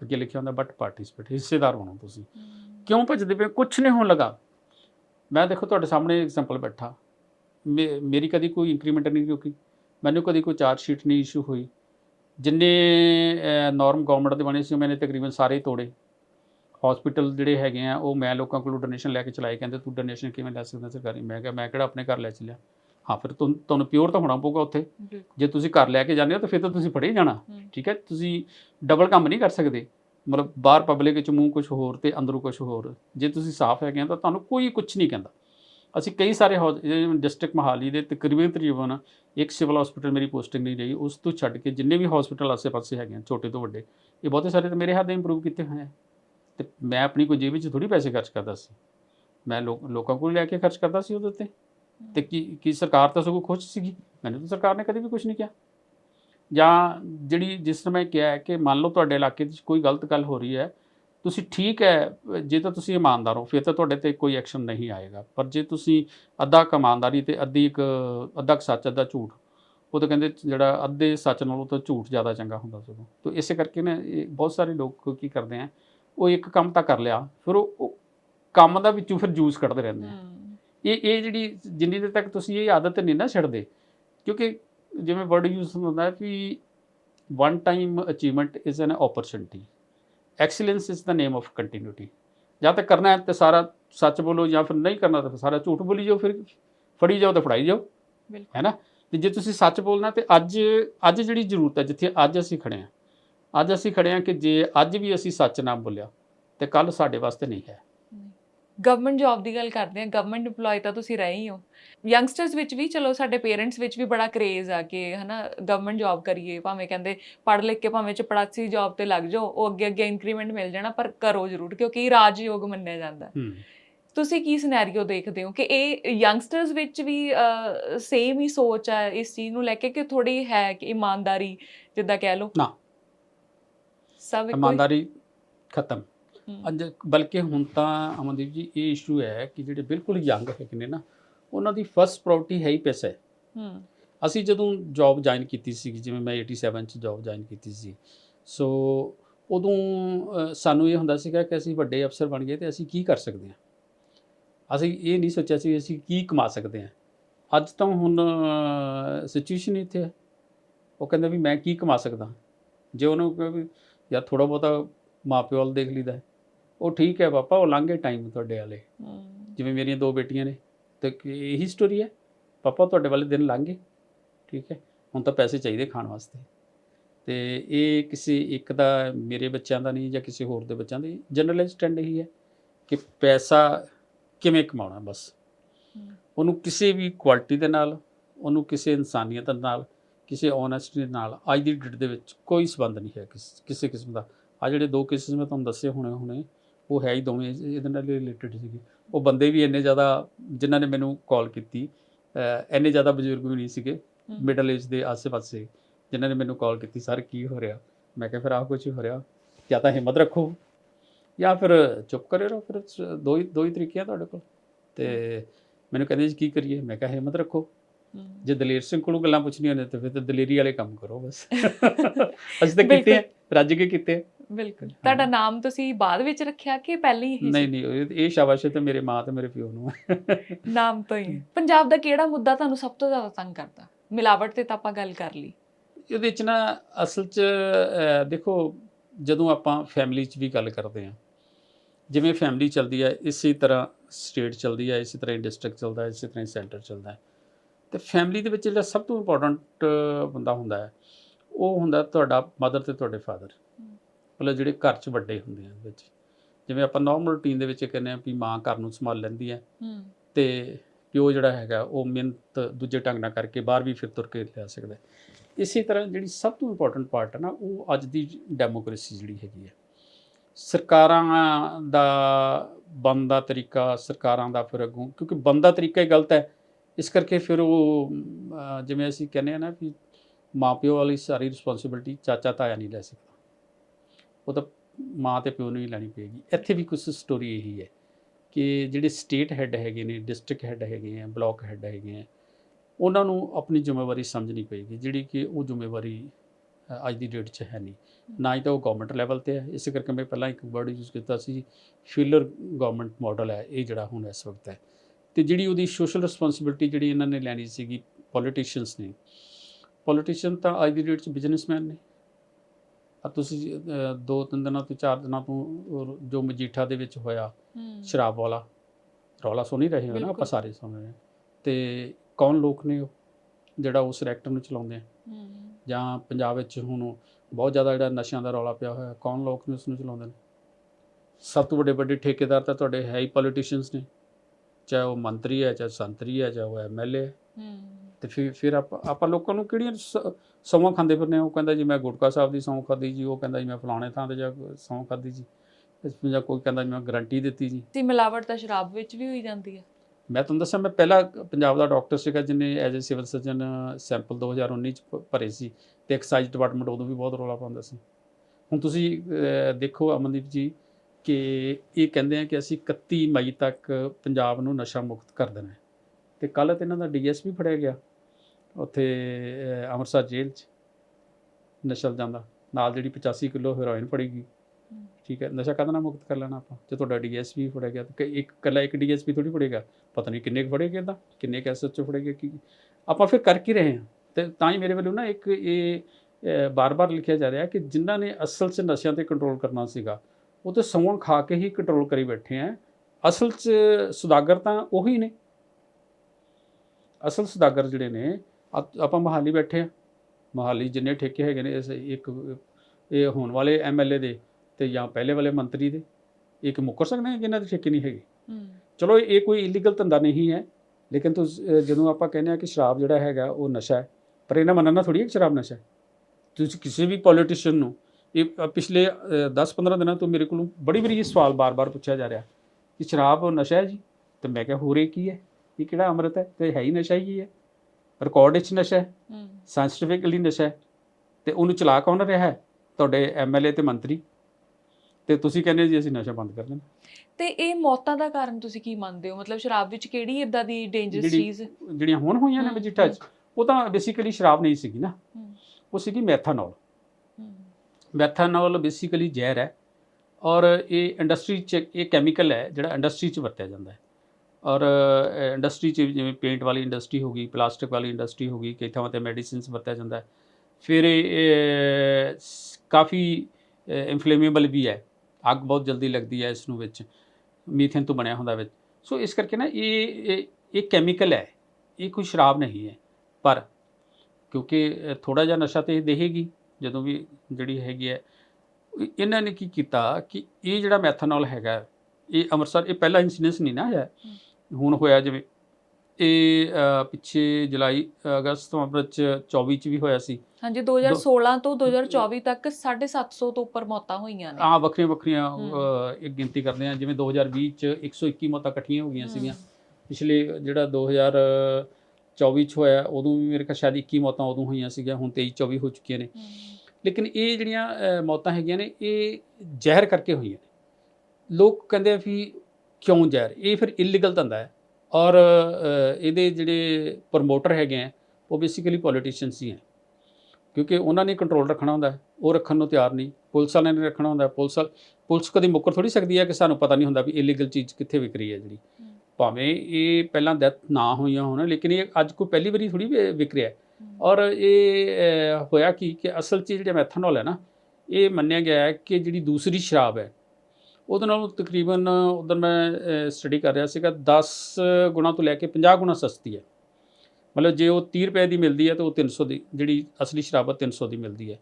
ਅੱਗੇ ਲਿਖਿਆ ਹੁੰਦਾ ਬਟ ਪਾਰਟਿਸਿਪੇਟ ਹਿੱਸੇਦਾਰ ਬਣੋ ਤੁਸੀਂ। ਕਿਉਂ ਭੱਜਦੇ ਪਏ ਕੁਛ ਨਹੀਂ ਹੋਣ ਲੱਗਾ। ਮੈਂ ਦੇਖੋ ਤੁਹਾਡੇ ਸਾਹਮਣੇ ਐਗਜ਼ਾਮਪਲ ਬੈਠਾ। ਮੇਰੀ ਕਦੀ ਕੋਈ ਇੰਕਰੀਮੈਂਟ ਨਹੀਂ ਰੁਕੀ। ਮੈਨੂੰ ਕਦੀ ਕੋਈ ਚਾਰਜ ਸ਼ੀਟ ਨਹੀਂ ਇਸ਼ੂ ਹੋਈ। ਜਿੰਨੇ ਨਾਰਮ ਗਵਰਨਮੈਂਟ ਦੇ ਬਣੇ ਸੀ ਮੈਨੇ ਤਕਰੀਬਨ ਸਾਰੇ ਹੀ ਤੋੜੇ। ਹਸਪੀਟਲ ਜਿਹੜੇ ਹੈਗੇ ਆ ਉਹ ਮੈਂ ਲੋਕਾਂ ਕੋਲੋਂ ਡੋਨੇਸ਼ਨ ਲੈ ਕੇ ਚਲਾਏ। ਕਹਿੰਦੇ ਤੂੰ ਡੋਨੇਸ਼ਨ ਕਿਵੇਂ ਲੈ ਸਕਦਾ ਸਰਕਾਰੀ? ਮੈਂ ਕਿਹਾ ਮੈਂ ਕਿਹੜਾ ਆਪਣੇ ਘਰ ਲੈ ਚਲਿਆ। ਹਾਂ ਫਿਰ ਤੁਹਾਨੂੰ ਤੁਹਾਨੂੰ ਪਿਓਰ ਤਾਂ ਹੋਣਾ ਪਊਗਾ ਉੱਥੇ। ਜੇ ਤੁਸੀਂ ਘਰ ਲੈ ਕੇ ਜਾਂਦੇ ਹੋ ਤਾਂ ਫਿਰ ਤਾਂ ਤੁਸੀਂ ਫੜੇ ਜਾਣਾ। ਠੀਕ ਹੈ? ਤੁਸੀਂ ਡਬਲ ਕੰਮ ਨਹੀਂ ਕਰ ਸਕਦੇ। ਮਤਲਬ ਬਾਹਰ ਪਬਲਿਕ ਵਿੱਚ ਮੂੰਹ ਕੁਝ ਹੋਰ ਤੇ ਅੰਦਰੋਂ ਕੁਝ ਹੋਰ। ਜੇ ਤੁਸੀਂ ਸਾਫ਼ ਹੈਗੇ ਤਾਂ ਤੁਹਾਨੂੰ ਕੋਈ ਕੁਝ ਨਹੀਂ ਕਹਿੰਦਾ। ਅਸੀਂ ਕਈ ਸਾਰੇ ਡਿਸਟ੍ਰਿਕਟ ਮਹਾਲੀ ਦੇ ਤਕਰੀਬਨ ਤਕਰੀਬਨ ਇੱਕ ਸਿਵਲ ਹਸਪੀਟਲ ਮੇਰੀ ਪੋਸਟਿੰਗ ਨਹੀਂ ਰਹੀ। ਉਸ ਤੋਂ ਛੱਡ ਕੇ ਜਿੰਨੇ ਵੀ ਹਸਪੀਟਲ ਆਸੇ-ਪਾਸੇ ਹੈਗੇ ਆ ਛੋਟੇ ਤੋਂ ਵੱਡੇ ਇਹ ਬਹੁਤੇ ਸਾਰੇ ਤਾਂ ਮੇਰੇ ਹੱਥ ਦੇ ਇੰਪਰੂਵ ਕੀਤੇ ਹੋਏ ਆ। ਤੇ ਮੈਂ ਆਪਣੀ ਕੋਈ ਜੇਬ ਵਿੱਚ ਥੋੜੀ ਪੈਸੇ ਖਰਚ ਕਰਦਾ ਸੀ। ਮੈਂ ਲੋਕਾਂ ਕੋਲ ਲੈ ਕੇ ਖਰਚ ਕਰਦਾ ਸੀ ਉਹਦੇ ਉੱਤੇ। ਤੇ ਕੀ ਕੀ ਸਰਕਾਰ ਤਾਂ ਸਗੋਂ ਖੁਸ਼ ਸੀਗੀ? ਮੈਨੂੰ ਤਾਂ ਸਰਕਾਰ ਨੇ ਕਦੇ ਵੀ ਕੁਝ ਨਹੀਂ ਕਿਹਾ। ਜਾਂ ਜਿਹੜੀ ਜਿਸ ਤਰ੍ਹਾਂ ਮੈਂ ਕਿਹਾ ਕਿ ਮੰਨ ਲਓ ਤੁਹਾਡੇ ਇਲਾਕੇ 'ਚ ਕੋਈ ਗਲਤ ਗੱਲ ਹੋ ਰਹੀ ਹੈ, ਤੁਸੀਂ ਠੀਕ ਹੈ, ਜੇ ਤਾਂ ਤੁਸੀਂ ਇਮਾਨਦਾਰ ਹੋ, ਫਿਰ ਤਾਂ ਤੁਹਾਡੇ ਤੇ ਕੋਈ ਐਕਸ਼ਨ ਨਹੀਂ ਆਏਗਾ। ਪਰ ਜੇ ਤੁਸੀਂ ਅੱਧਾ ਕੁ ਇਮਾਨਦਾਰੀ ਤੇ ਅੱਧੀ ਇੱਕ, ਅੱਧਾ ਕੁ ਸੱਚ, ਅੱਧਾ ਝੂਠ, ਉਹ ਤਾਂ ਕਹਿੰਦੇ ਜਿਹੜਾ ਅੱਧੇ ਸੱਚ ਨਾਲੋਂ ਤਾਂ ਝੂਠ ਜ਼ਿਆਦਾ ਚੰਗਾ ਹੁੰਦਾ ਸਗੋਂ। ਤਾਂ ਇਸੇ ਕਰਕੇ ਨਾ ਇਹ ਬਹੁਤ ਸਾਰੇ ਲੋਕ ਕੀ ਕਰਦੇ ਆ, ਉਹ ਇੱਕ ਕੰਮ ਤਾਂ ਕਰ ਲਿਆ, ਫਿਰ ਉਹ ਉਹ ਕੰਮ ਦਾ ਵਿੱਚੋਂ ਫਿਰ ਜੂਸ ਕੱਢਦੇ ਰਹਿੰਦੇ ਆ। ਇਹ ਇਹ ਜਿਹੜੀ ਜਿੰਨੀ ਦੇਰ ਤੱਕ ਤੁਸੀਂ ਇਹ ਆਦਤ ਨਹੀਂ ਨਾ ਛੱਡਦੇ ਕਿਉਂਕਿ ਜਿਵੇਂ ਵਰਡ ਯੂਜ਼ ਹੁੰਦਾ ਹੈ ਕਿ one time achievement is an opportunity excellence is the name of continuity ਜਾਂ ਤਾਂ ਕਰਨਾ ਹੈ ਤੇ ਸਾਰਾ ਸੱਚ ਬੋਲੋ ਜਾਂ ਫਿਰ ਨਹੀਂ ਕਰਨਾ ਤਾਂ ਸਾਰਾ ਝੂਠ ਬੋਲੀ ਜਾਓ ਫਿਰ ਫੜੀ ਜਾਓ ਤੇ ਫੜਾਈ ਜਾਓ ਬਿਲਕੁਲ। ਹੈ ਨਾ? ਤੇ ਜੇ ਤੁਸੀਂ ਸੱਚ ਬੋਲਣਾ ਤੇ ਅੱਜ ਅੱਜ ਜਿਹੜੀ ਜ਼ਰੂਰਤ ਹੈ ਜਿੱਥੇ ਅੱਜ ਅਸੀਂ ਖੜੇ ਹਾਂ ਅੱਜ ਅਸੀਂ ਖੜੇ ਹਾਂ ਕਿ ਜੇ ਅੱਜ ਵੀ ਅਸੀਂ ਸੱਚ ਨਾ ਬੋਲਿਆ ਤੇ ਕੱਲ ਸਾਡੇ ਵਾਸਤੇ ਨਹੀਂ ਹੈ। ਗਵਰਨਮੈਂਟ ਜੌਬ ਦੀ ਗੱਲ ਕਰਦੇ ਆ ਗਵਰਨਮੈਂਟ EMPLOYE ਤਾਂ ਤੁਸੀਂ ਰਹੇ ਹੀ ਹੋ। ਯੰਗਸਟਰਸ ਵਿੱਚ ਵੀ ਚਲੋ ਸਾਡੇ ਪੇਰੈਂਟਸ ਵਿੱਚ ਵੀ ਬੜਾ ਕਰੇਜ਼ ਆ ਕਿ ਹਨਾ ਗਵਰਨਮੈਂਟ ਜੌਬ ਕਰੀਏ ਭਾਵੇਂ ਕਹਿੰਦੇ ਪੜ੍ਹ ਲਿਖ ਕੇ ਭਾਵੇਂ ਚਪੜਾਸੀ ਜੌਬ ਤੇ ਲੱਗ ਜਾਓ ਉਹ ਅੱਗੇ ਅੱਗੇ ਇੰਕਰੀਮੈਂਟ ਮਿਲ ਜਾਣਾ ਪਰ ਕਰੋ ਜ਼ਰੂਰ ਕਿਉਂਕਿ ਇਹ ਰਾਜਯੋਗ ਮੰਨਿਆ ਜਾਂਦਾ। ਤੁਸੀਂ ਕੀ ਸਿਨੈਰੀਓ ਦੇਖਦੇ ਹੋ ਕਿ ਇਹ ਯੰਗਸਟਰਸ ਵਿੱਚ ਵੀ ਸੇਮ ਹੀ ਸੋਚ ਹੈ ਇਸ ਚੀਜ਼ ਨੂੰ ਲੈ ਕੇ ਕਿ ਥੋੜੀ ਹੈ ਕਿ ਇਮਾਨਦਾਰੀ ਜਿੱਦਾਂ ਕਹਿ ਲਓ? ਨਾ। ਸਭ ਇਮਾਨਦਾਰੀ ਖਤਮ। ਅੱਜ ਬਲਕਿ ਹੁਣ ਤਾਂ ਅਮਨਦੀਪ ਜੀ ਇਹ ਇਸ਼ੂ ਹੈ ਕਿ ਜਿਹੜੇ ਬਿਲਕੁਲ ਯੰਗ ਹੈਗੇ ਨੇ ਨਾ ਉਹਨਾਂ ਦੀ ਫਸਟ ਪ੍ਰਾਇੋਰਟੀ ਹੈ ਹੀ ਪੈਸਾ ਹੈ। ਅਸੀਂ ਜਦੋਂ ਜੌਬ ਜੁਆਇਨ ਕੀਤੀ ਸੀ ਜਿਵੇਂ ਮੈਂ 87 ਚ ਜੌਬ ਜੁਆਇਨ ਕੀਤੀ ਸੀ ਸੋ ਉਦੋਂ ਸਾਨੂੰ ਇਹ ਹੁੰਦਾ ਸੀਗਾ ਕਿ ਅਸੀਂ ਵੱਡੇ ਅਫਸਰ ਬਣ ਗਏ ਤੇ ਅਸੀਂ ਕੀ ਕਰ ਸਕਦੇ ਹਾਂ? ਅਸੀਂ ਇਹ ਨਹੀਂ ਸੋਚਿਆ ਸੀ ਅਸੀਂ ਕੀ ਕਮਾ ਸਕਦੇ ਹਾਂ। ਅੱਜ ਤਾਂ ਹੁਣ ਸਿਚੁਏਸ਼ਨ ਇੱਥੇ ਹੈ। ਉਹ ਕਹਿੰਦਾ ਵੀ ਮੈਂ ਕੀ ਕਮਾ ਸਕਦਾ? ਜੇ ਉਹਨੂੰ ਕਹੇ ਵੀ ਯਾਰ ਥੋੜਾ ਬਹੁਤਾ ਮਾਪਿਓ ਵੱਲ ਦੇਖ ਲਈਦਾ। ਉਹ ਠੀਕ ਹੈ ਪਾਪਾ ਉਹ ਲੰਘੇ ਟਾਈਮ ਤੁਹਾਡੇ ਵਾਲੇ। ਜਿਵੇਂ ਮੇਰੀਆਂ ਦੋ ਬੇਟੀਆਂ ਨੇ। ਤੇ ਇਹੀ ਸਟੋਰੀ ਹੈ। ਪਾਪਾ ਤੁਹਾਡੇ ਵਾਲੇ ਦਿਨ ਲੰਘ। ਠੀਕ ਹੈ। ਹੁਣ ਤਾਂ ਪੈਸੇ ਚਾਹੀਦੇ ਖਾਣ ਵਾਸਤੇ। ਤੇ ਇਹ ਕਿਸੇ ਇੱਕ ਦਾ ਮੇਰੇ ਬੱਚਿਆਂ ਦਾ ਨਹੀਂ ਜਾਂ ਕਿਸੇ ਹੋਰ ਦੇ ਬੱਚਿਆਂ ਦੀ ਜਨਰਲਾਈਜ਼ ਟ੍ਰੈਂਡ ਇਹੀ ਹੈ ਕਿ ਪੈਸਾ ਕਿਵੇਂ ਕਮਾਉਣਾ ਬਸ। ਉਹਨੂੰ ਕਿਸੇ ਵੀ ਕੁਆਲਿਟੀ ਦੇ ਨਾਲ ਉਹਨੂੰ ਕਿਸੇ ਇਨਸਾਨੀਅਤ ਨਾਲ ਕਿਸੇ ਓਨੈਸਟੀ ਦੇ ਨਾਲ ਅੱਜ ਦੀ ਡੇਟ ਦੇ ਵਿੱਚ ਕੋਈ ਸਬੰਧ ਨਹੀਂ ਹੈ ਕਿਸੇ ਕਿਸਮ ਦਾ। ਆ ਜਿਹੜੇ ਦੋ ਕੇਸਿਸ ਮੈਂ ਤੁਹਾਨੂੰ ਦੱਸੇ ਹੁਣੇ ਹੁਣੇ ਉਹ ਹੈ ਹੀ ਦੋਵੇਂ ਇਹਦੇ ਨਾਲ ਰਿਲੇਟਡ ਸੀਗੇ। ਉਹ ਬੰਦੇ ਵੀ ਇੰਨੇ ਜ਼ਿਆਦਾ ਜਿਨ੍ਹਾਂ ਨੇ ਮੈਨੂੰ ਕਾਲ ਕੀਤੀ ਇੰਨੇ ਜ਼ਿਆਦਾ ਬਜ਼ੁਰਗ ਵੀ ਨਹੀਂ ਸੀਗੇ ਮਿਡਲ ਏਜ ਦੇ ਆਸੇ-ਪਾਸੇ ਜਿਨ੍ਹਾਂ ਨੇ ਮੈਨੂੰ ਕਾਲ ਕੀਤੀ ਸਰ ਕੀ ਹੋ ਰਿਹਾ? ਮੈਂ ਕਿਹਾ ਫਿਰ ਆਹ ਕੁਝ ਹੋ ਰਿਹਾ। ਜਾਂ ਤਾਂ ਹਿੰਮਤ ਰੱਖੋ ਜਾਂ ਫਿਰ ਚੁੱਪ ਕਰੇ ਰਹੋ ਫਿਰ ਦੋ ਹੀ ਦੋ ਹੀ ਤਰੀਕੇ ਆ ਤੁਹਾਡੇ ਕੋਲ। ਤੇ ਮੈਨੂੰ ਕਹਿੰਦੇ ਜੀ ਕੀ ਕਰੀਏ? ਮੈਂ ਕਿਹਾ ਹਿੰਮਤ ਰੱਖੋ। ਜੇ ਦਲੇਰ ਸਿੰਘ ਕੋਲੋਂ ਗੱਲਾਂ ਪੁੱਛਣੀਆਂ ਨੇ ਤਾਂ ਫਿਰ ਤਾਂ ਦਲੇਰੀ ਵਾਲੇ ਕੰਮ ਕਰੋ ਬਸ। ਅਸੀਂ ਤਾਂ ਕੀਤੇ ਰੱਜ ਕੇ ਕੀਤੇ। ਬਿਲਕੁਲ ਤੁਹਾਡਾ ਨਾਮ ਤੁਸੀਂ ਬਾਅਦ ਵਿੱਚ ਰੱਖਿਆ ਕਿ ਪਹਿਲੇ ਹੀ? ਨਹੀਂ ਨਹੀਂ ਇਹ- ਸ਼ਾਬਾਸ਼ ਤੇ ਮੇਰੇ ਮਾਂ ਤੇ ਮੇਰੇ ਪਿਓ ਨੂੰ। ਨਾਮ ਤੋਂ ਹੀ ਪੰਜਾਬ ਦਾ ਕਿਹੜਾ ਮੁੱਦਾ ਤੁਹਾਨੂੰ ਸਭ ਤੋਂ ਜ਼ਿਆਦਾ ਤੰਗ ਕਰਦਾ ਮਿਲਾਵਟ ਤੇ ਤਾਂ ਆਪਾਂ ਗੱਲ ਕਰ ਲਈ ਇਹਦੇ ਚ ਨਾ ਅਸਲ ਚ ਦੇਖੋ ਜਦੋਂ ਆਪਾਂ ਫੈਮਿਲੀ ਚ ਵੀ ਗੱਲ ਕਰਦੇ ਆ ਜਿਵੇਂ ਫੈਮਿਲੀ ਚੱਲਦੀ ਹੈ ਇਸੇ ਤਰ੍ਹਾਂ ਸਟੇਟ ਚੱਲਦੀ ਹੈ ਇਸੇ ਤਰ੍ਹਾਂ ਡਿਸਟ੍ਰਿਕਟ ਚੱਲਦਾ ਹੈ ਇਸੇ ਤਰ੍ਹਾਂ ਸੈਂਟਰ ਚੱਲਦਾ ਹੈ ਤੇ ਫੈਮਿਲੀ ਦੇ ਵਿੱਚ ਜਿਹੜਾ ਸਭ ਤੋਂ ਇੰਪੋਰਟੈਂਟ ਬੰਦਾ ਹੁੰਦਾ ਹੈ ਉਹ ਹੁੰਦਾ ਤੁਹਾਡਾ ਮਦਰ ਤੇ ਤੁਹਾਡੇ ਫਾਦਰ। ਮਤਲਬ ਜਿਹੜੇ ਘਰ 'ਚ ਵੱਡੇ ਹੁੰਦੇ ਆ ਵਿੱਚ। ਜਿਵੇਂ ਆਪਾਂ ਨਾਰਮਲ ਰੂਟੀਨ ਦੇ ਵਿੱਚ ਕਹਿੰਦੇ ਆ ਵੀ ਮਾਂ ਘਰ ਨੂੰ ਸੰਭਾਲ ਲੈਂਦੀ ਹੈ। ਹੂੰ। ਤੇ ਪਿਓ ਜਿਹੜਾ ਹੈਗਾ ਉਹ ਮਿਹਨਤ ਦੂਜੇ ਢੰਗ ਨਾਲ ਕਰਕੇ ਬਾਹਰ ਵੀ ਫਿਰ ਤੁਰ ਕੇ ਲਿਆ ਸਕਦਾ ਹੈ। ਇਸੇ ਤਰ੍ਹਾਂ ਜਿਹੜੀ ਸਭ ਤੋਂ ਇੰਪੋਰਟੈਂਟ ਪਾਰਟ ਹੈ ਨਾ ਉਹ ਅੱਜ ਦੀ ਡੈਮੋਕ੍ਰੇਸੀ ਜਿਹੜੀ ਹੈਗੀ ਹੈ। ਸਰਕਾਰਾਂ ਦਾ ਬਣਨ ਦਾ ਤਰੀਕਾ ਸਰਕਾਰਾਂ ਦਾ ਫਿਰ ਅੱਗੋਂ ਕਿਉਂਕਿ ਬਣਨ ਦਾ ਤਰੀਕਾ ਹੀ ਗਲਤ ਹੈ। ਇਸ ਕਰਕੇ ਫਿਰ ਉਹ ਜਿਵੇਂ ਅਸੀਂ ਕਹਿੰਦੇ ਆ ਨਾ ਵੀ ਮਾਪਿਓ ਵਾਲੀ ਸਾਰੀ ਰਿਸਪੌਂਸਿਬਿਲਟੀ ਚਾਚਾ ਤਾਇਆ ਨਹੀਂ ਲੈ ਸਕਦਾ। ਉਹ ਤਾਂ ਮਾਂ ਤੇ ਪਿਓ ਨੂੰ ਹੀ ਲੈਣੀ ਪਏਗੀ। ਇੱਥੇ ਵੀ ਕੁਝ ਸਟੋਰੀ ਇਹੀ ਹੈ ਕਿ ਜਿਹੜੇ ਸਟੇਟ ਹੈੱਡ ਹੈਗੇ ਨੇ ਡਿਸਟ੍ਰਿਕਟ ਹੈੱਡ ਹੈਗੇ ਆ ਬਲਾਕ ਹੈੱਡ ਹੈਗੇ ਆ, ਉਹਨਾਂ ਨੂੰ ਆਪਣੀ ਜ਼ਿੰਮੇਵਾਰੀ ਸਮਝਣੀ ਪਏਗੀ, ਜਿਹੜੀ ਕਿ ਉਹ ਜ਼ਿੰਮੇਵਾਰੀ ਅੱਜ ਦੀ ਡੇਟ 'ਚ ਹੈ ਨਹੀਂ। ਨਾ ਹੀ ਤਾਂ ਉਹ ਗਵਰਨਮੈਂਟ ਲੈਵਲ ਤੇ ਹੈ। ਇਸੇ ਕਰਕੇ ਮੈਂ ਪਹਿਲਾਂ ਇੱਕ ਵਰਡ ਯੂਜ਼ ਕੀਤਾ ਸੀ ਫੀਲਰ ਗਵਰਨਮੈਂਟ ਮਾਡਲ ਹੈ, ਇਹ ਜਿਹੜਾ ਹੁਣ ਇਸ ਵਕਤ ਹੈ। ਤੇ ਜਿਹੜੀ ਉਹਦੀ ਸੋਸ਼ਲ ਰਿਸਪੌਂਸਿਬਿਲਟੀ ਜਿਹੜੀ ਇਹਨਾਂ ਨੇ ਲੈਣੀ ਸੀਗੀ ਪੋਲੀਟੀਸ਼ੀਅਨਸ ਨੇ। ਪੋਲੀਟੀਸ਼ੀਅਨ ਤਾਂ ਅੱਜ ਦੀ ਡੇਟ 'ਚ ਬਿਜ਼ਨਸਮੈਨ ਨੇ। ਆ ਤੁਸੀਂ ਦੋ ਤਿੰਨ ਦਿਨਾਂ ਤੋਂ ਚਾਰ ਦਿਨਾਂ ਤੋਂ ਜੋ ਮਜੀਠਾ ਦੇ ਵਿੱਚ ਹੋਇਆ ਸ਼ਰਾਬ ਵਾਲਾ ਰੌਲਾ ਸੁਣ ਹੀ ਰਹੇ ਹੋ ਨਾ। ਆਪਾਂ ਸਾਰੇ ਸੁਣ ਰਹੇ ਤੇ ਕੌਣ ਲੋਕ ਨੇ ਉਹ ਜਿਹੜਾ ਉਸ ਰੈਕਟਰ ਨੂੰ ਚਲਾਉਂਦੇ ਆ? ਜਾਂ ਪੰਜਾਬ ਵਿੱਚ ਹੁਣ ਬਹੁਤ ਜ਼ਿਆਦਾ ਜਿਹੜਾ ਨਸ਼ਿਆਂ ਦਾ ਰੌਲਾ ਪਿਆ ਹੋਇਆ ਕੌਣ ਲੋਕ ਨੇ ਉਸ ਨੂੰ ਚਲਾਉਂਦੇ ਨੇ? ਸਭ ਤੋਂ ਵੱਡੇ ਵੱਡੇ ਠੇਕੇਦਾਰ ਤਾਂ ਤੁਹਾਡੇ ਹੈ ਹੀ ਪੋਲੀਟੀਸ਼ੀਅਨਸ ਨੇ ਚਾਹੇ ਉਹ ਮੰਤਰੀ ਹੈ ਚਾਹੇ ਸੰਤਰੀ ਹੈ ਚਾਹੇ ਉਹ ਐਮਐਲਏ ਹੂੰ। ਤੇ ਫਿਰ ਫਿਰ ਆਪਾਂ ਆਪਾਂ ਲੋਕਾਂ ਨੂੰ ਕਿਹੜੀਆਂ ਸ- ਖਾਂਦੇ ਫਿਰਨੇ? ਉਹ ਕਹਿੰਦਾ ਜੀ ਮੈਂ ਗੁਟਕਾ ਸਾਹਿਬ ਦੀ ਸਹੁੰ ਖਾਦੀ ਜੀ ਉਹ ਕਹਿੰਦਾ ਜੀ ਮੈਂ ਫਲਾਣੇ ਥਾਂ ਤੇ ਜਾ ਸਹੁੰ ਖਾਦੀ ਜੀ। ਇਸ ਜਾਂ ਕੋਈ ਕਹਿੰਦਾ ਜੀ ਮੈਂ ਗਾਰੰਟੀ ਦਿੱਤੀ ਜੀ। ਤੇ ਮਿਲਾਵਟ ਤਾਂ ਸ਼ਰਾਬ ਵਿੱਚ ਵੀ ਹੋਈ ਜਾਂਦੀ ਹੈ। ਮੈਂ ਤੁਹਾਨੂੰ ਦੱਸਾਂ ਮੈਂ ਪਹਿਲਾ ਪੰਜਾਬ ਦਾ ਡਾਕਟਰ ਸੀਗਾ ਜਿਹਨੇ as a civil surgeon sample 2019 ਚ ਭਰੇ ਸੀ ਤੇ ਐਕਸਾਈਜ਼ ਡਿਪਾਰਟਮੈਂਟ ਉਦੋਂ ਵੀ ਬਹੁਤ ਰੌਲਾ ਪਾਉਂਦਾ ਸੀ। ਹੁਣ ਤੁਸੀਂ ਦੇਖੋ ਅਮਨਦੀਪ ਜੀ ਕਿ ਇਹ ਕਹਿੰਦੇ ਆ ਕਿ ਅਸੀਂ 31 ਮਈ ਤੱਕ ਪੰਜਾਬ ਨੂੰ ਨਸ਼ਾ ਮੁਕਤ ਕਰ ਦੇਣਾ ਤੇ ਕੱਲ੍ਹ ਤੇ ਇਹਨਾਂ ਦਾ ਡੀਐਸਪੀ ਫੜਿਆ ਗਿਆ। ਉੱਥੇ ਅੰਮ੍ਰਿਤਸਰ ਜੇਲ੍ਹ 'ਚ ਨਸ਼ਾ ਜਾਂਦਾ। ਨਾਲ ਜਿਹੜੀ 85 ਕਿਲੋ ਹੈਰੋਇਨ ਫੜੇਗੀ ਹਮ। ਠੀਕ ਹੈ, ਨਸ਼ਾ ਕਦੋਂ ਨਾਲ ਮੁਕਤ ਕਰ ਲੈਣਾ ਆਪਾਂ? ਜੇ ਤੁਹਾਡਾ ਡੀਐਸਪੀ ਫੜਿਆ ਗਿਆ ਤਾਂ ਕਿ ਇੱਕ ਕੱਲਾ ਇੱਕ ਡੀਐਸਪੀ ਥੋੜੀ ਫੜੇਗਾ ਪਤਾ ਨਹੀਂ ਕਿੰਨੇ ਕੁ ਫੜੇਗੇ ਤਾਂ ਕਿੰਨੇ ਕੁ ਫੜੇ ਗਏ, ਕੀ ਆਪਾਂ ਫਿਰ ਕਰ ਕੀ ਰਹੇ ਹਾਂ? ਤੇ ਤਾਂ ਹੀ ਮੇਰੇ ਵੱਲੋਂ ਨਾ ਇੱਕ ਇਹ ਬਾਰ-ਬਾਰ ਲਿਖਿਆ ਜਾ ਰਿਹਾ ਕਿ ਜਿਨ੍ਹਾਂ ਨੇ ਅਸਲ 'ਚ ਨਸ਼ਿਆਂ ਤੇ ਕੰਟਰੋਲ ਕਰਨਾ ਸੀਗਾ, ਉਹ ਤੇ ਸੌਣ ਖਾ ਕੇ ਹੀ ਕੰਟਰੋਲ ਕਰੀ ਬੈਠੇ ਆ ਅਸਲ 'ਚ ਸੁਦਾਗਰ ਤਾਂ ਉਹੀ ਨੇ। ਅਸਲ ਸੁਦਾਗਰ ਜਿਹੜੇ ਨੇ ਆਪ- ਮਹਾਲੀ ਬੈਠੇ ਆ। ਮਹਾਲੀ ਜਿੰਨੇ ਠੇਕੇ ਹੈਗੇ ਨੇ ਇਸ ਇੱਕ ਇਹ ਹੋਣ ਵਾਲੇ ਐਮਐਲਏ ਦੇ ਤੇ ਜਾਂ ਪਹਿਲੇ ਵਾਲੇ ਮੰਤਰੀ ਦੇ ਇੱਕ ਮੁੱਕਰ ਸਕਦੇ ਨੇ ਜਿਨ੍ਹਾਂ ਦੇ ਠੇਕੇ ਨਹੀਂ ਹੈਗੇ? ਚਲੋ ਇਹ ਕੋਈ ਇਲੀਗਲ ਧੰਦਾ ਨਹੀਂ ਹੈ ਲੇਕਿਨ ਤੁਸ ਜਦੋਂ ਆਪਾਂ ਕਹਿੰਦੇ ਆ ਕਿ ਸ਼ਰਾਬ ਜਿਹੜਾ ਹੈਗਾ ਉਹ ਨਸ਼ਾ ਹੈ ਪਰ ਇਹਨਾਂ ਮੰਨਣਾ ਥੋੜੀ ਹੈ ਕਿ ਸ਼ਰਾਬ ਨਸ਼ਾ ਹੈ। ਤੁਸੀਂ ਕਿਸੇ ਵੀ ਪੋਲੀਟੀਸ਼ੀਅਨ ਨੂੰ ਇਹ ਪਿਛਲੇ 10-15 ਦਿਨਾਂ ਤੋਂ ਮੇਰੇ ਕੋਲੋਂ ਬੜੀ ਇਹ ਸਵਾਲ ਬਾਰ-ਬਾਰ ਪੁੱਛਿਆ ਜਾ ਰਿਹਾ ਕਿ ਸ਼ਰਾਬ ਨਸ਼ਾ ਹੈ ਜੀ? ਤੇ ਮੈਂ ਕਿਹਾ ਹੋਰ ਇਹ ਕੀ ਹੈ? ਇਹ ਕਿਹੜਾ ਅੰਮ੍ਰਿਤ ਹੈ? ਤੇ ਹੈ ਹੀ ਨਸ਼ਾ ਹੀ ਹੈ? ਰਿਕਾਰਡ ਵਿੱਚ ਨਸ਼ਾ ਹੈ ਸਾਇੰਟੀਫਿਕਲੀ ਨਸ਼ਾ ਹੈ ਤੇ ਉਹਨੂੰ ਚਲਾ ਕੌਣ ਰਿਹਾ ਹੈ? ਤੁਹਾਡੇ ਐਮਐਲਏ ਤੇ ਮੰਤਰੀ। ਤੇ ਤੁਸੀਂ ਕਹਿੰਦੇ ਜੀ ਅਸੀਂ ਨਸ਼ਾ ਬੰਦ ਕਰ ਦੇਣਾ ਤੇ ਇਹ ਮੌਤਾਂ ਦਾ ਕਾਰਨ ਤੁਸੀਂ ਕੀ ਮੰਨਦੇ ਹੋ? ਮਤਲਬ ਸ਼ਰਾਬ ਵਿੱਚ ਕਿਹੜੀ ਇਦਾਂ ਦੀ ਡੇਂਜਰਸ ਚੀਜ਼? ਜਿਹੜੀਆਂ ਹੁਣ ਹੋਈਆਂ ਨੇ ਮਜੀਠਾ 'ਚ ਉਹ ਤਾਂ ਬੇਸਿਕਲੀ ਸ਼ਰਾਬ ਨਹੀਂ ਸੀਗੀ ਨਾ। ਉਹ ਸੀਗੀ ਮੈਥਾਨੋਲ ਮੈਥਾਨੋਲ ਬੇਸਿਕਲੀ ਜ਼ਹਿਰ ਹੈ। ਔਰ ਇਹ ਇੰਡਸਟਰੀ 'ਚ ਇਹ ਕੈਮੀਕਲ ਹੈ ਜਿਹੜਾ ਇੰਡਸਟਰੀ 'ਚ ਵਰਤਿਆ ਜਾਂਦਾ ਹੈ। ਔਰ ਇੰਡਸਟਰੀ 'ਚ ਜਿਵੇਂ ਪੇਂਟ ਵਾਲੀ ਇੰਡਸਟਰੀ ਹੋ ਗਈ ਪਲਾਸਟਿਕ ਵਾਲੀ ਇੰਡਸਟਰੀ ਹੋ ਗਈ ਕਈ ਥਾਵਾਂ ਤੇ ਮੈਡੀਸਿਨਸ ਵਰਤਿਆ ਜਾਂਦਾ ਹੈ। ਫਿਰ ਇਹ ਕਾਫੀ ਇਨਫਲੇਮੇਬਲ ਵੀ ਹੈ। ਅੱਗ ਬਹੁਤ ਜਲਦੀ ਲੱਗਦੀ ਹੈ ਇਸ ਨੂੰ ਵਿੱਚ। ਮੀਥੇਨ ਤੋਂ ਬਣਿਆ ਹੁੰਦਾ ਵਿੱਚ। ਸੋ ਇਸ ਕਰਕੇ ਨਾ ਇਹ, ਇਹ- ਕੈਮੀਕਲ ਹੈ। ਇਹ ਕੋਈ ਸ਼ਰਾਬ ਨਹੀਂ ਹੈ। ਪਰ ਕਿਉਂਕਿ ਥੋੜਾ ਜਿਹਾ ਨਸ਼ਾ ਤੇ ਇਹ ਦੇਹੇਗੀ, ਜਦੋਂ ਵੀ ਜਿਹੜੀ ਹੈਗੀ ਹੈ। ਇਹਨਾਂ ਨੇ ਕੀ ਕੀਤਾ ਕਿ ਇਹ ਜਿਹੜਾ ਮੈਥਨੋਲ ਹੈਗਾ, ਇਹ ਅੰਮ੍ਰਿਤਸਰ, ਇਹ ਪਹਿਲਾ ਇਨਸੀਡੈਂਸ ਨਹੀਂ ਨਾ ਹੈ। ਹੁਣ ਹੋਇਆ ਜਿਵੇਂ ਇਹ ਪਿੱਛੇ ਜੁਲਾਈ ਅਗਸਤ ਨਵੰਬਰ ਚ 24 ਚ ਵੀ ਹੋਇਆ ਸੀ। ਹਾਂਜੀ 2016 ਤੋਂ 2024 ਤੱਕ 750 ਤੋਂ ਉੱਪਰ ਮੌਤਾਂ ਹੋਈਆਂ ਨੇ। ਆ ਵੱਖਰੀਆਂ ਵੱਖਰੀਆਂ ਇੱਕ ਗਿਣਤੀ ਕਰਦੇ ਆ ਜਿਵੇਂ 2020 ਚ 121 ਮੌਤਾਂ ਇਕੱਠੀਆਂ ਹੋ ਗਈਆਂ ਹੂੰ। ਸੀਗੀਆਂ। ਪਿਛਲੇ ਜਿਹੜਾ 2024 ਚ ਹੋਇਆ ਉਦੋਂ ਵੀ ਮੇਰੇ ਖਿਆਲ ਸ਼ਾਇਦ 21 ਮੌਤਾਂ ਉਦੋਂ ਹੋਈਆਂ ਸੀਗੀਆਂ ਹੁਣ 23 24 ਹੋ ਚੁੱਕੀਆਂ ਨੇ। ਹੂੰ। ਲੇਕਿਨ ਇਹ ਜਿਹੜੀਆਂ ਮੌਤਾਂ ਹੈਗੀਆਂ ਨੇ ਇਹ ਜ਼ਹਿਰ ਕਰਕੇ ਹੋਈਆਂ ਨੇ। ਲੋਕ ਕਹਿੰਦੇ ਆ ਵੀ ਕਿਉਂ ਜ਼ਹਿਰ? ਇਹ ਫਿਰ ਇਲੀਗਲ ਧੰਦਾ ਹੈ। ਔਰ ਇਹਦੇ ਜਿਹੜੇ ਪ੍ਰਮੋਟਰ ਹੈਗੇ ਆ ਉਹ ਬੇਸਿਕਲੀ ਪੋਲੀਟੀਸ਼ੀਅਨਸ ਹੀ ਹੈ। ਕਿਉਂਕਿ ਉਹਨਾਂ ਨੇ ਕੰਟਰੋਲ ਰੱਖਣਾ ਹੁੰਦਾ ਉਹ ਰੱਖਣ ਨੂੰ ਤਿਆਰ ਨਹੀਂ। ਪੁਲਿਸ ਵਾਲਿਆਂ ਨੇ ਰੱਖਣਾ ਹੁੰਦਾ ਪੁਲਿਸ ਪੁਲਿਸ ਕਦੀ ਮੁੱਕਰ ਥੋੜੀ ਸਕਦੀ ਹੈ ਕਿ ਸਾਨੂੰ ਪਤਾ ਨਹੀਂ ਹੁੰਦਾ ਵੀ ਇਲੀਗਲ ਚੀਜ਼ ਕਿੱਥੇ ਵਿਕ ਰਹੀ ਹੈ ਜਿਹੜੀ। ਭਾਵੇਂ ਇਹ ਪਹਿਲਾਂ ਡੈਥ ਨਾ ਹੋਈਆਂ ਹੋਣ, ਲੇਕਿਨ ਇਹ ਅੱਜ ਕੋਈ ਪਹਿਲੀ ਵਾਰੀ ਥੋੜੀ ਵਿਕ ਰਿਹਾ ਔਰ ਇਹ ਹੋਇਆ ਕੀ ਕਿ ਅਸਲ 'ਚ ਜਿਹੜਾ ਮੈਥਨੋਲ ਹੈ ਨਾ, ਇਹ ਮੰਨਿਆ ਗਿਆ ਹੈ ਕਿ ਜਿਹੜੀ ਦੂਸਰੀ ਸ਼ਰਾਬ ਹੈ ਉਹਦੇ ਨਾਲੋਂ ਤਕਰੀਬਨ ਉਦੋਂ ਮੈਂ ਸਟੱਡੀ ਕਰ ਰਿਹਾ ਸੀਗਾ 10 ਗੁਣਾ ਤੋਂ ਲੈ ਕੇ 50 ਗੁਣਾ ਸਸਤੀ ਹੈ। ਮਤਲਬ ਜੇ ਉਹ 30 ਰੁਪਏ ਦੀ ਮਿਲਦੀ ਹੈ ਤਾਂ ਉਹ 300 ਦੀ ਜਿਹੜੀ ਅਸਲੀ ਸ਼ਰਾਬ ਆ 300 ਦੀ ਮਿਲਦੀ ਹੈ।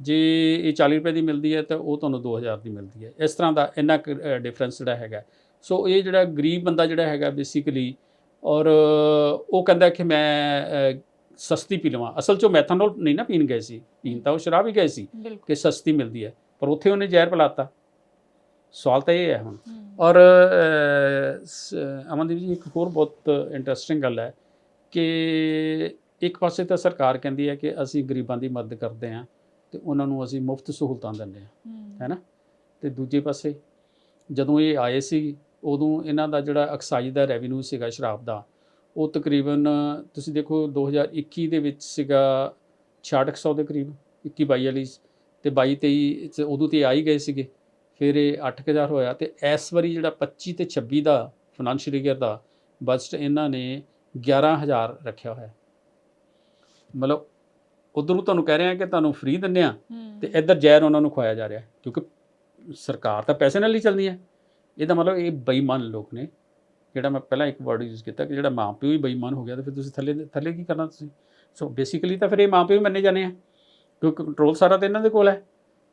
ਜੇ ਇਹ 40 ਰੁਪਏ ਦੀ ਮਿਲਦੀ ਹੈ ਤਾਂ ਉਹ ਤੁਹਾਨੂੰ 2000 ਦੀ ਮਿਲਦੀ ਹੈ। ਇਸ ਤਰ੍ਹਾਂ ਦਾ ਇੰਨਾ ਡਿਫਰੈਂਸ ਜਿਹੜਾ ਹੈਗਾ। ਸੋ ਇਹ ਜਿਹੜਾ ਗਰੀਬ ਬੰਦਾ ਜਿਹੜਾ ਹੈਗਾ ਬੇਸਿਕਲੀ ਔਰ ਉਹ ਕਹਿੰਦਾ ਕਿ ਮੈਂ ਸਸਤੀ ਪੀ ਲਵਾਂ। ਅਸਲ 'ਚ ਉਹ ਮੈਥਨੋਲ ਨਹੀਂ ਨਾ ਪੀਣ ਗਏ ਸੀ। ਪੀਣ ਤਾਂ ਉਹ ਸ਼ਰਾਬ ਹੀ ਗਏ ਸੀ ਕਿ ਸਸਤੀ ਮਿਲਦੀ ਹੈ। ਪਰ ਉੱਥੇ ਉਹਨੇ ਜ਼ਹਿਰ ਪਿਲਾਤਾ ਸਵਾਲ ਤਾਂ ਇਹ ਹੈ ਹੁਣ। ਔਰ ਅਮਨਦੀਪ ਜੀ ਇੱਕ ਹੋਰ ਬਹੁਤ ਇੰਟਰਸਟਿੰਗ ਗੱਲ ਹੈ ਕਿ ਇੱਕ ਪਾਸੇ ਤਾਂ ਸਰਕਾਰ ਕਹਿੰਦੀ ਹੈ ਕਿ ਅਸੀਂ ਗਰੀਬਾਂ ਦੀ ਮਦਦ ਕਰਦੇ ਹਾਂ ਤੇ ਉਹਨਾਂ ਨੂੰ ਅਸੀਂ ਮੁਫਤ ਸਹੂਲਤਾਂ ਦਿੰਦੇ ਹਾਂ ਹਮ, ਹੈ ਨਾ? ਤੇ ਦੂਜੇ ਪਾਸੇ ਜਦੋਂ ਇਹ ਆਏ ਸੀ ਉਦੋਂ ਇਹਨਾਂ ਦਾ ਜਿਹੜਾ ਐਕਸਾਈਜ਼ ਦਾ ਰੈਵਨਿਊ ਸੀਗਾ ਸ਼ਰਾਬ ਦਾ ਉਹ ਤਕਰੀਬਨ ਤੁਸੀਂ ਦੇਖੋ 2021 ਦੇ ਵਿੱਚ ਸੀਗਾ 6600 ਦੇ ਕਰੀਬ 21 22 ਵਾਲੀ ਤੇ 22 23 ਚ ਉਦੋਂ ਤੇ ਆ ਹੀ ਗਏ ਸੀਗੇ। ਫਿਰ ਇਹ 8000 ਹੋਇਆ ਤੇ ਇਸ ਵਾਰੀ ਜਿਹੜਾ 25 ਤੇ 26 ਦਾ ਫਾਈਨੈਂਸ਼ੀਅਲ ਈਅਰ ਦਾ ਬਜਟ ਇਹਨਾਂ ਨੇ 11000 ਰੱਖਿਆ ਹੋਇਆ। ਮਤਲਬ ਉਧਰ ਤੁਹਾਨੂੰ ਕਹਿ ਰਹੇ ਆ ਕਿ ਤੁਹਾਨੂੰ ਫ੍ਰੀ ਦਿੰਦੇ ਆ ਤੇ ਇੱਧਰ ਜ਼ਹਿਰ ਉਹਨਾਂ ਨੂੰ ਖਵਾਇਆ ਜਾ ਰਿਹਾ। ਕਿਉਂਕਿ ਸਰਕਾਰ ਤਾਂ ਪੈਸੇ ਨਾਲ ਹੀ ਚੱਲਦੀ ਹੈ। ਇਹਦਾ ਮਤਲਬ ਇਹ ਬੇਈਮਾਨ ਲੋਕ ਨੇ। ਜਿਹੜਾ ਮੈਂ ਪਹਿਲਾਂ ਇੱਕ ਵਰਡ ਯੂਜ਼ ਕੀਤਾ ਕਿ ਜਿਹੜਾ ਮਾਂ ਪਿਓ ਹੀ ਬੇਈਮਾਨ ਹੋ ਗਿਆ ਤਾਂ ਫਿਰ ਤੁਸੀਂ ਥੱਲੇ ਥੱਲੇ ਕੀ ਕਰਨਾ ਤੁਸੀਂ? ਸੋ ਬੇਸਿਕਲੀ ਤਾਂ ਫਿਰ ਇਹ ਮਾਂ ਪਿਓ ਹੀ ਮੰਨੇ ਜਾਣੇ ਆ ਕਿਉਂਕਿ ਕੰਟਰੋਲ ਸਾਰਾ ਤਾਂ ਇਹਨਾਂ ਦੇ ਕੋਲ ਹੈ।